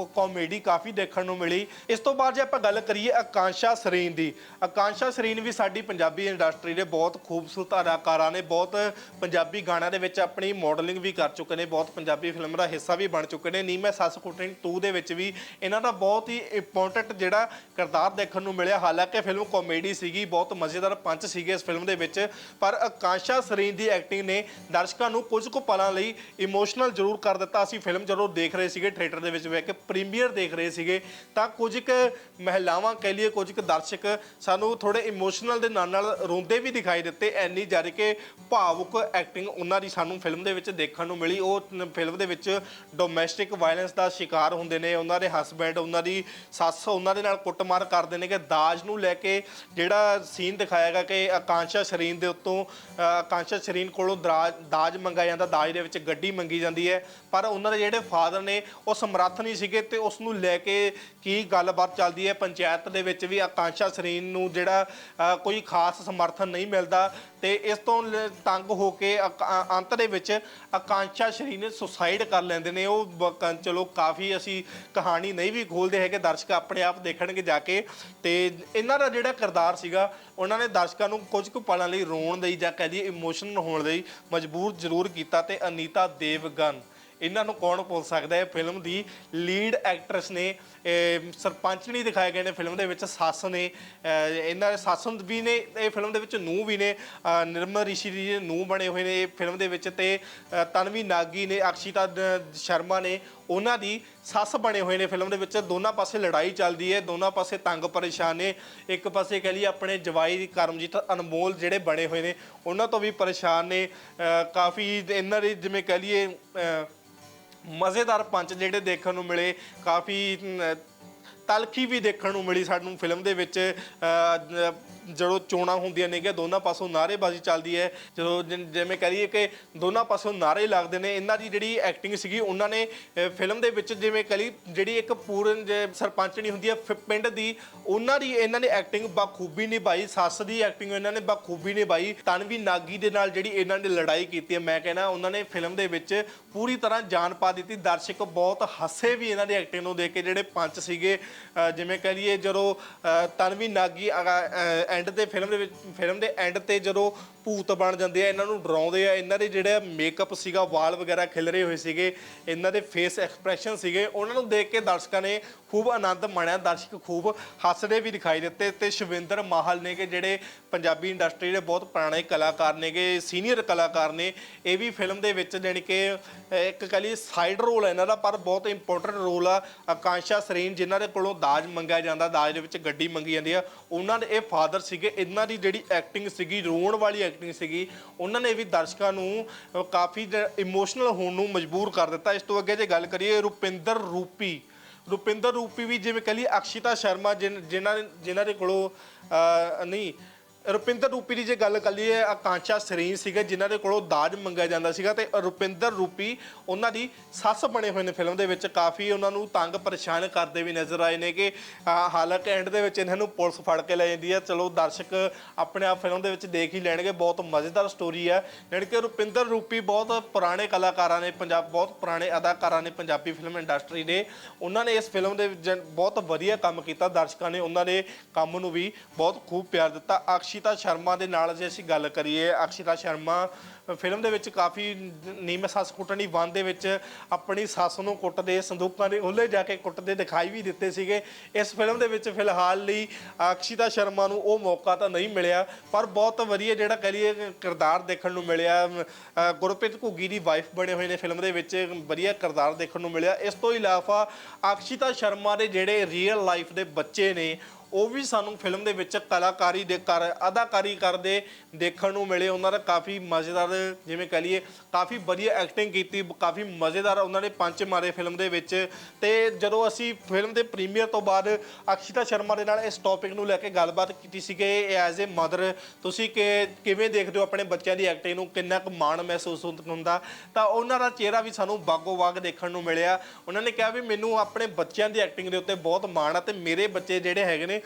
ਕਾਮੇਡੀ ਕਾਫੀ ਦੇਖਣ ਨੂੰ ਮਿਲੀ। ਇਸ ਤੋਂ ਬਾਅਦ ਜੇ ਆਪਾਂ ਗੱਲ ਕਰੀਏ ਆਕਾਂਸ਼ਾ ਸਰੀਨ ਦੀ, ਆਕਾਂਸ਼ਾ ਸਰੀਨ ਵੀ ਸਾਡੀ ਪੰਜਾਬੀ ਇੰਡਸਟਰੀ ਦੇ ਬਹੁਤ ਖੂਬਸੂਰਤ ਅਦਾਕਾਰਾ ਨੇ, ਬਹੁਤ ਪੰਜਾਬੀ ਗਾਣਿਆਂ ਦੇ ਵਿੱਚ ਆਪਣੀ ਮਾਡਲਿੰਗ ਵੀ ਕਰ ਚੁੱਕੇ ਨੇ, ਬਹੁਤ ਪੰਜਾਬੀ ਫਿਲਮ ਦਾ ਹਿੱਸਾ ਵੀ ਬਣ ਚੁੱਕੇ ਨੇ। ਨੀ ਸੱਸ ਕੁੱਟਣੀ 2 ਦੇ ਵਿੱਚ ਵੀ ਇਹਨਾਂ ਦਾ ਬਹੁਤ ਹੀ ਇੰਪੋਰਟੈਂਟ ਜਿਹੜਾ ਕਿਰਦਾਰ ਦੇਖਣ ਨੂੰ ਮਿਲਿਆ। ਹਾਲਾਂਕਿ ਫਿਲਮ ਕਾਮੇਡੀ ਸੀਗੀ, ਬਹੁਤ ਮਜ਼ੇਦਾਰ ਪੰਚ ਸੀਗੇ ਇਸ ਫਿਲਮ ਦੇ ਵਿੱਚ, ਪਰ ਆਕਾਂਸ਼ਾ ਸਰੀਨ ਦੀ ਐਕਟਿੰਗ ਨੇ ਦਰਸ਼ਕਾਂ ਨੂੰ ਕੁਝ ਕੁ ਪਲਾਂ ਲਈ ਇਮੋਸ਼ਨਲ ਜ਼ਰੂਰ ਕਰ ਦਿੱਤਾ। ਅਸੀਂ ਫਿਲਮ ਜਦੋਂ ਦੇਖ ਰਹੇ ਸੀਗੇ ਥੀਏਟਰ ਦੇ ਵਿੱਚ ਬਹਿ ਕੇ ਪ੍ਰੀਮੀਅਰ ਦੇਖ ਰਹੇ ਸੀਗੇ, ਤਾਂ ਕੁਝ ਕੁ ਮਹਿਲਾਵਾਂ ਕਹਿ ਲਈਏ, ਕੁਝ ਕੁ ਦਰਸ਼ਕ ਸਾਨੂੰ ਥੋੜੇ ਇਮੋਸ਼ਨਲ ਦੇ ਨਾਲ ਨਾਲ ਰੋਂਦੇ ਵੀ ਦਿਖਾਈ ਦਿੱਤੇ। ਐਨੀ ਜਦ ਕਿ ਭਾਵੁਕ ਐਕਟਿੰਗ ਉਹਨਾਂ ਦੀ ਸਾਨੂੰ ਫਿਲਮ ਦੇ ਵਿੱਚ ਦੇਖਣ ਨੂੰ ਮਿਲੀ। ਉਹ ਫਿਲਮ ਦੇ ਵਿੱਚ ਡੋਮੈਸਟਿਕ ਵਾਇਲੈਂਸ ਦਾ ਸ਼ਿਕਾਰ ਹੁੰਦੇ ਨੇ, ਉਹਨਾਂ ਦੇ ਹਸਬੈਂਡ ਉਹਨਾਂ ਦੀ ਸੱਸ ਉਹਨਾਂ ਦੇ ਨਾਲ ਕੁੱਟਮਾਰ ਕਰਦੇ ਨੇ ਕਿ ਦਾਜ ਨੂੰ ਲੈ ਕੇ ਜਿਹੜਾ ਸੀਨ ਦਿਖਾਇਆ ਗਿਆ ਕਿ ਆਕਾਂਸ਼ਾ ਸ਼ਰੀਨ ਦੇ ਉੱਤੋਂ ਆਕਾਂਸ਼ਾ ਸ਼ਰੀਨ ਕੋਲੋਂ ਦਰਾਜ- ਦਾਜ ਮੰਗਾਇਆ ਜਾਂਦਾ, ਦਾਜ ਦੇ ਵਿੱਚ ਗੱਡੀ ਮੰਗੀ ਜਾਂਦੀ ਹੈ। ਪਰ ਉਹਨਾਂ ਦੇ ਜਿਹੜੇ ਫਾਦਰ ਨੇ, ਉਹ ਸਮਰੱਥ ਨਹੀਂ ਸੀਗੇ। ਤੇ ਉਸ ਨੂੰ ਲੈ ਕੇ ਕੀ ਗੱਲਬਾਤ ਚੱਲਦੀ ਹੈ? ਪੰਚਾਇਤ ਦੇ ਵਿੱਚ ਵੀ ਆਕਾਂਸ਼ਾ ਸ਼ਰੀਨ ਨੂੰ ਜਿਹੜਾ ਅ, ਕੋਈ ਖਾਸ ਸਮਰਥਨ ਨਹੀਂ ਮਿਲਦਾ ਤੇ ਇਸ ਤੋਂ ਲ- ਤੰਗ ਹੋ ਕੇ ਅਕ- ਅ- ਅੰਤ ਦੇ ਵਿੱਚ ਆਕਾਂਸ਼ਾ ਸ਼ਰੀਨ ਸੁਸਾਈਡ ਕਰ ਲੈਂਦੇ ਨੇ। ਉਹ ਬ- ਕ- ਚਲੋ ਕਾਫੀ ਅਸੀਂ ਕਹਾਣੀ ਨਹੀਂ ਵੀ ਖੋਲਦੇ ਹੈਗੇ ਦਰਸ਼ਕ ਆਪਣੇ ਆਪ ਦੇਖਣਗੇ ਜਾ ਕੇ ਤੇ ਇਹਨਾਂ ਦਾ ਜਿਹੜਾ ਕਿਰਦਾਰ ਸੀਗਾ ਉਹਨਾਂ ਨੇ ਦਰਸ਼ਕਾਂ ਨੂੰ ਕੁਝ ਕੁ ਪਲਾਂ ਲਈ ਰੋਣ ਲਈ ਜਾਂ ਕਹਿ ਲਈਏ ਇਮੋਸ਼ਨਲ ਹੋਣ ਲਈ ਮਜਬੂਰ ਜ਼ਰੂਰ ਕੀਤਾ ਤੇ ਅਨੀਤਾ ਦੇਵਗਨ ਇਹਨਾਂ ਨੂੰ ਕੌਣ ਭੁੱਲ ਸਕਦਾ ਹੈ? ਫਿਲਮ ਦੀ ਲੀਡ ਐਕਟਰਸ ਨੇ, ਇਹ, ਸਰਪੰਚਣੀ ਦਿਖਾਏ ਗਏ ਨੇ ਫਿਲਮ ਦੇ ਵਿੱਚ, ਸੱਸ ਨੇ ਇਹਨਾਂ ਦੇ ਸੱਸ ਵੀ ਨੇ, ਇਹ ਫਿਲਮ ਦੇ ਵਿੱਚ ਨੂੰਹ ਵੀ ਨੇ ਨਿਰਮਲ ਰਿਸ਼ੀ ਦੀ ਨੂੰਹ ਬਣੇ ਹੋਏ ਨੇ ਇਹ ਫਿਲਮ ਦੇ ਵਿੱਚ ਤੇ ਤਨਵੀ ਨਾਗੀ ਨੇ, ਅਕਸ਼ਿਤਾ ਸ਼ਰਮਾ ਨੇ, ਉਹਨਾਂ ਦੀ ਸੱਸ ਬਣੇ ਹੋਏ ਨੇ ਫਿਲਮ ਦੇ ਵਿੱਚ। ਦੋਨਾਂ ਪਾਸੇ ਲੜਾਈ ਚੱਲਦੀ ਹੈ, ਦੋਨਾਂ ਪਾਸੇ ਤੰਗ ਪਰੇਸ਼ਾਨ ਨੇ, ਇੱਕ ਪਾਸੇ ਕਹ ਲਈ ਆਪਣੇ ਜਵਾਈ ਕਰਮਜੀਤ ਅਨਮੋਲ ਜਿਹੜੇ ਬਣੇ ਹੋਏ ਨੇ, ਉਹਨਾਂ ਤੋਂ ਵੀ ਪਰੇਸ਼ਾਨ ਨੇ ਕਾਫੀ ਇਹਨਾਂ ਦੇ ਜਿਵੇਂ ਕਹ ਲਈਏ ਮਜ਼ੇਦਾਰ ਪੰਚ ਜਿਹੜੇ ਦੇਖਣ ਨੂੰ ਮਿਲੇ ਕਾਫੀ ਤਲਖੀ ਵੀ ਦੇਖਣ ਨੂੰ ਮਿਲੀ ਸਾਨੂੰ ਫਿਲਮ ਦੇ ਵਿੱਚ। ਜਦੋਂ ਚੋਣਾਂ ਹੁੰਦੀਆਂ ਨੇ ਕਿ ਦੋਨਾਂ ਪਾਸੋਂ ਨਾਅਰੇਬਾਜ਼ੀ ਚੱਲਦੀ ਹੈ। ਜਦੋਂ ਜਿ- ਜਿਵੇਂ ਕਰੀਏ ਕਿ ਦੋਨਾਂ ਪਾਸੋਂ ਨਾਅਰੇ ਲੱਗਦੇ ਨੇ, ਇਹਨਾਂ ਦੀ ਜਿਹੜੀ ਐਕਟਿੰਗ ਸੀਗੀ, ਉਹਨਾਂ ਨੇ ਫਿਲਮ ਦੇ ਵਿੱਚ ਜਿਵੇਂ ਕਲੀ ਜਿਹੜੀ ਇੱਕ ਪੂਰਨ ਜੇ ਸਰਪੰਚਣੀ ਹੁੰਦੀ ਹੈ, ਫਿ- ਪਿੰਡ ਦੀ, ਉਹਨਾਂ ਦੀ, ਇਹਨਾਂ ਨੇ ਐਕਟਿੰਗ ਬਖੂਬੀ ਨਿਭਾਈ, ਸੱਸ ਦੀ ਐਕਟਿੰਗ ਇਹਨਾਂ ਨੇ ਬਖੂਬੀ ਨਿਭਾਈ। ਤਨਵੀ ਨਾਗੀ ਦੇ ਨਾਲ ਜਿਹੜੀ ਇਹਨਾਂ ਨੇ ਲੜਾਈ ਕੀਤੀ ਹੈ, ਮੈਂ ਕਹਿੰਦਾ, ਉਹਨਾਂ ਨੇ ਫਿਲਮ ਦੇ ਵਿੱਚ ਪੂਰੀ ਤਰ੍ਹਾਂ ਜਾਨ ਪਾ ਦਿੱਤੀ। ਦਰਸ਼ਕ ਬਹੁਤ ਹੱਸੇ ਵੀ ਇਹਨਾਂ ਦੀ ਐਕਟਿੰਗ ਨੂੰ ਦੇਖ ਕੇ, ਜਿਹੜੇ ਪੰਚ ਸੀਗੇ ਅਹ ਜਿਵੇਂ ਕਹ ਲਈਏ ਜਦੋਂ ਅਹ ਤਨਵੀ ਨਾਗੀ ਐਂਡ ਤੇ ਫਿਲਮ ਦੇ ਵਿੱਚ ਫਿਲਮ ਦੇ ਐਂਡ ਤੇ ਜਦੋਂ ਭੂਤ ਬਣ ਜਾਂਦੇ ਆ ਇਹਨਾਂ ਨੂੰ ਡਰਾਉਂਦੇ ਆ ਇਹਨਾਂ ਦੇ ਜਿਹੜਾ ਮੇਕਅਪ ਸੀਗਾ ਵਾਲ ਵਗੈਰਾ ਖਿਲਰੇ ਹੋਏ ਸੀਗੇ ਇਹਨਾਂ ਦੇ ਫੇਸ ਐਕਸਪ੍ਰੈਸ਼ਨ ਸੀਗੇ ਉਹਨਾਂ ਨੂੰ ਦੇਖ ਕੇ ਦਰਸ਼ਕਾਂ ਨੇ ਖੂਬ ਆਨੰਦ ਮਾਣਿਆ ਦਰਸ਼ਕ ਖੂਬ ਹੱਸਦੇ ਵੀ ਦਿਖਾਈ ਦਿੱਤੇ ਤੇ ਸ਼ਵਿੰਦਰ ਮਾਹਲ ਨੇ ਕਿ ਜਿਹੜੇ ਪੰਜਾਬੀ ਇੰਡਸਟਰੀ ਦੇ ਬਹੁਤ ਪੁਰਾਣੇ ਕਲਾਕਾਰ ਨੇਗੇ ਸੀਨੀਅਰ ਕਲਾਕਾਰ ਨੇ ਇਹ ਵੀ ਫਿਲਮ ਦੇ ਵਿੱਚ ਜਾਣੀ ਕਿ ਅਹ, ਇੱਕ ਲਈਏ ਸਾਈਡ ਰੋਲ ਹੈ ਇਹਨਾਂ ਦਾ ਪਰ ਬਹੁਤ ਇੰਪੋਰਟੈਂਟ ਰੋਲ ਆ ਆਕਾਂਸ਼ਾ ਸਰੀਨ ਜਿਨ੍ਹਾਂ ਦੇ ਕੋਲ ਦਾਜ ਮੰਗਿਆ ਜਾਂਦਾ ਦਾਜ ਦੇ ਵਿੱਚ ਗੱਡੀ ਮੰਗੀ ਜਾਂਦੀ ਆ। ਉਹਨਾਂ ਦੇ ਇਹ ਫਾਦਰ ਸੀਗੇ ਇਹਨਾਂ ਦੀ ਜਿਹੜੀ ਐਕਟਿੰਗ ਸੀਗੀ ਰੋਣ ਵਾਲੀ ਐਕਟਿੰਗ ਸੀਗੀ ਉਹਨਾਂ ਨੇ ਵੀ ਦਰਸ਼ਕਾਂ ਨੂੰ ਅਹ, ਕਾਫੀ ਇਮੋਸ਼ਨਲ ਹੋਣ ਨੂੰ ਮਜਬੂਰ ਕਰ ਦਿੱਤਾ। ਇਸ ਤੋਂ ਅੱਗੇ ਜੇ ਗੱਲ ਕਰੀਏ ਰੁਪਿੰਦਰ ਰੂਪੀ ਰੁਪਿੰਦਰ ਰੂਪੀ ਵੀ ਜਿਵੇਂ ਕਹ ਲਈ ਅਕਸ਼ਿਤਾ ਸ਼ਰਮਾ ਜਿਨ- ਜਿਨ੍ਹਾਂ ਜਿਨ੍ਹਾਂ ਦੇ ਕੋਲੋਂ ਨਹੀਂ ਰੁਪਿੰਦਰ ਰੂਪੀ ਦੀ ਜੇ ਗੱਲ ਕਰੀਏ ਆਕਾਂਸ਼ਾ ਸਰੀਨ ਸੀਗੇ, ਜਿਨ੍ਹਾਂ ਦੇ ਕੋਲੋਂ ਦਾਜ ਮੰਗਿਆ ਜਾਂਦਾ ਸੀਗਾ ਤੇ ਰੁਪਿੰਦਰ ਰੂਪੀ ਉਹਨਾਂ ਦੀ ਸੱਸ ਬਣੇ ਹੋਏ ਨੇ ਫਿਲਮ ਦੇ ਵਿੱਚ। ਕਾਫੀ ਉਹਨਾਂ ਨੂੰ ਤੰਗ ਪਰੇਸ਼ਾਨ ਕਰਦੇ ਵੀ ਨਜ਼ਰ ਆਏ ਨੇ ਕਿ ਹਾਲਾਂਕਿ ਐਂਡ ਦੇ ਵਿੱਚ ਇਹਨਾਂ ਨੂੰ ਪੁਲਿਸ ਫੜ ਕੇ ਲੈ ਜਾਂਦੀ ਹੈ। ਚਲੋ ਦਰਸ਼ਕ ਆਪਣੇ ਆਪ ਫਿਲਮ ਦੇ ਵਿੱਚ ਦੇਖ ਹੀ ਲੈਣਗੇ, ਬਹੁਤ ਮਜ਼ੇਦਾਰ ਸਟੋਰੀ ਹੈ। ਜਾਣੀ ਕਿ ਰੁਪਿੰਦਰ ਰੂਪੀ ਬਹੁਤ ਪੁਰਾਣੇ ਕਲਾਕਾਰਾਂ ਨੇ ਪੰਜਾਬ ਬਹੁਤ ਪੁਰਾਣੇ ਅਦਾਕਾਰਾਂ ਨੇ ਪੰਜਾਬੀ ਫਿਲਮ ਇੰਡਸਟਰੀ ਦੇ। ਉਹਨਾਂ ਨੇ ਇਸ ਫਿਲਮ ਦੇ ਵਿੱਚ ਬਹੁਤ ਵਧੀਆ ਕੰਮ ਕੀਤਾ। ਦਰਸ਼ਕਾਂ ਨੇ ਉਹਨਾਂ ਦੇ ਕੰਮ ਨੂੰ ਵੀ ਬਹੁਤ ਖੂਬ ਪਿਆਰ ਦਿੱਤਾ। ਅਕਸ਼ ਅਕਸ਼ਿਤਾ ਸ਼ਰਮਾ ਦੇ ਨਾਲ ਜੇ ਅਸੀਂ ਗੱਲ ਕਰੀਏ ਅਕਸ਼ਿਤਾ ਸ਼ਰਮਾ ਫਿਲਮ ਦੇ ਵਿੱਚ ਕਾਫੀ ਨੀਮ ਸੱਸ ਕੁੱਟਣੀ ਵਨ ਦੇ ਵਿੱਚ ਆਪਣੀ ਸੱਸ ਨੂੰ ਕੁੱਟਦੇ, ਸੰਦੂਕਾਂ ਦੇ ਉਹਲੇ ਜਾ ਕੇ ਕੁੱਟਦੇ ਦਿਖਾਈ ਵੀ ਦਿੱਤੇ ਸੀਗੇ। ਇਸ ਫਿਲਮ ਦੇ ਵਿੱਚ ਫਿਲਹਾਲ ਲਈ ਅਕਸ਼ਿਤਾ ਸ਼ਰਮਾ ਨੂੰ ਉਹ ਮੌਕਾ ਤਾਂ ਨਹੀਂ ਮਿਲਿਆ, ਪਰ ਬਹੁਤ ਵਧੀਆ ਜਿਹੜਾ ਕਹ ਲਈਏ ਕਿਰਦਾਰ ਦੇਖਣ ਨੂੰ ਮਿਲਿਆ। ਗੁਰਪ੍ਰੀਤ ਘੁੱਗੀ ਦੀ ਵਾਈਫ ਬਣੇ ਹੋਏ ਨੇ ਫਿਲਮ ਦੇ ਵਿੱਚ, ਵਧੀਆ ਕਿਰਦਾਰ ਦੇਖਣ ਨੂੰ ਮਿਲਿਆ। ਇਸ ਤੋਂ ਇਲਾਵਾ ਅਕਸ਼ਿਤਾ ਸ਼ਰਮਾ ਦੇ ਜਿਹੜੇ ਰੀਅਲ ਲਾਈਫ ਦੇ ਬੱਚੇ ਨੇ, ਉਹ ਵੀ ਸਾਨੂੰ ਫਿਲਮ ਦੇ ਵਿੱਚ ਕਲਾਕਾਰੀ ਦੇ ਕਰ, ਅਦਾਕਾਰੀ ਕਰਦੇ ਦੇਖਣ ਨੂੰ ਮਿਲੇ। ਉਹਨਾਂ ਦਾ ਕਾਫੀ ਮਜ਼ੇਦਾਰ ਜਿਵੇਂ ਕਹ ਲਈਏ, ਕਾਫੀ ਵਧੀਆ ਐਕਟਿੰਗ ਕੀਤੀ, ਕਾਫੀ ਮਜ਼ੇਦਾਰ ਉਹਨਾਂ ਨੇ ਪੰਚ ਮਾਰੇ ਫਿਲਮ ਦੇ ਵਿੱਚ। ਤੇ ਜਦੋਂ ਅਸੀਂ ਫਿਲਮ ਦੇ ਪ੍ਰੀਮੀਅਰ ਤੋਂ ਬਾਅਦ ਅਕਸ਼ਿਤਾ ਸ਼ਰਮਾ ਦੇ ਨਾਲ ਇਸ ਟੌਪਿਕ ਨੂੰ ਲੈ ਕੇ ਗੱਲਬਾਤ ਕੀਤੀ ਸੀ ਕਿ ਐਜ਼ ਅ ਮਦਰ ਤੁਸੀਂ ਕਿ ਕਿਵੇਂ ਦੇਖਦੇ ਹੋ ਆਪਣੇ ਬੱਚਿਆਂ ਦੀ ਐਕਟਿੰਗ ਨੂੰ, ਕਿੰਨਾ ਕੁ ਮਾਣ ਮਹਿਸੂਸ ਹੁੰਦਾ? ਤਾਂ ਉਹਨਾਂ ਦਾ ਚਿਹਰਾ ਵੀ ਸਾਨੂੰ ਬਾਗੋ ਬਾਗ ਦੇਖਣ ਨੂੰ ਮਿਲਿਆ। ਉਹਨਾਂ ਨੇ ਕਿਹਾ ਵੀ ਮੈਨੂੰ ਆਪਣੇ ਬੱਚਿਆਂ ਦੀ ਐਕਟਿੰਗ ਦੇ ਉੱਤੇ ਬਹੁਤ ਮਾਣ ਆ ਤੇ ਮੇਰੇ ਬੱਚੇ ਜਿਹੜੇ ਹੈਗੇ ਨੇ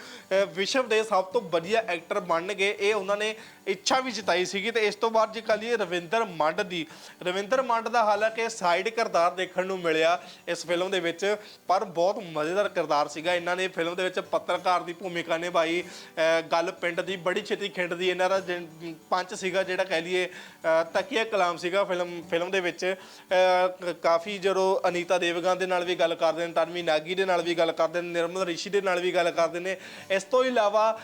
ਵਿਸ਼ਵ ਦੇ ਸਭ ਤੋਂ ਵਧੀਆ ਐਕਟਰ ਬਣਨਗੇ। ਇਹ ਉਹਨਾਂ ਨੇ ਇੱਛਾ ਵੀ ਜਤਾਈ ਸੀਗੀ ਤੇ ਇਸ ਤੋਂ ਬਾਅਦ ਜੇ ਕਹੀਏ ਰਵਿੰਦਰ ਮੰਡ ਦੀ। ਰਵਿੰਦਰ ਮੰਡ ਦਾ ਹਾਲਾਂਕਿ ਸਾਈਡ ਕਿਰਦਾਰ ਦੇਖਣ ਨੂੰ ਮਿਲਿਆ ਇਸ ਫਿਲਮ ਦੇ ਵਿੱਚ, ਪਰ ਬਹੁਤ ਮਜ਼ੇਦਾਰ ਕਿਰਦਾਰ ਸੀਗਾ। ਇਹਨਾਂ ਨੇ ਫਿਲਮ ਦੇ ਵਿੱਚ ਪੱਤਰਕਾਰ ਦੀ ਭੂਮਿਕਾ ਨਿਭਾਈ। ਗੱਲ ਪਿੰਡ ਦੀ, ਬੜੀ ਛੇਤੀ ਖਿੰਡ ਦੀ। ਇਹਨਾਂ ਦਾ ਜਿ- ਪੰਚ ਸੀਗਾ ਜਿਹੜਾ ਕਹਿ ਲਈਏ ਤਕੀਆ ਕਲਾਮ ਸੀਗਾ ਫਿਲਮ ਫਿਲਮ ਦੇ ਵਿੱਚ। ਕ- ਕਾਫੀ ਜਦੋਂ ਅਨੀਤਾ ਦੇਵਗਨ ਦੇ ਨਾਲ ਵੀ ਗੱਲ ਕਰਦੇ ਨੇ, ਤਨਵੀ ਨਾਗੀ ਦੇ ਨਾਲ ਵੀ ਗੱਲ ਕਰਦੇ ਨੇ, ਨਿਰਮਲ ਰਿਸ਼ੀ ਦੇ ਨਾਲ ਵੀ ਗੱਲ ਕਰਦੇ ਨੇ। ਇਸ ਤੋਂ ਇਲਾਵਾ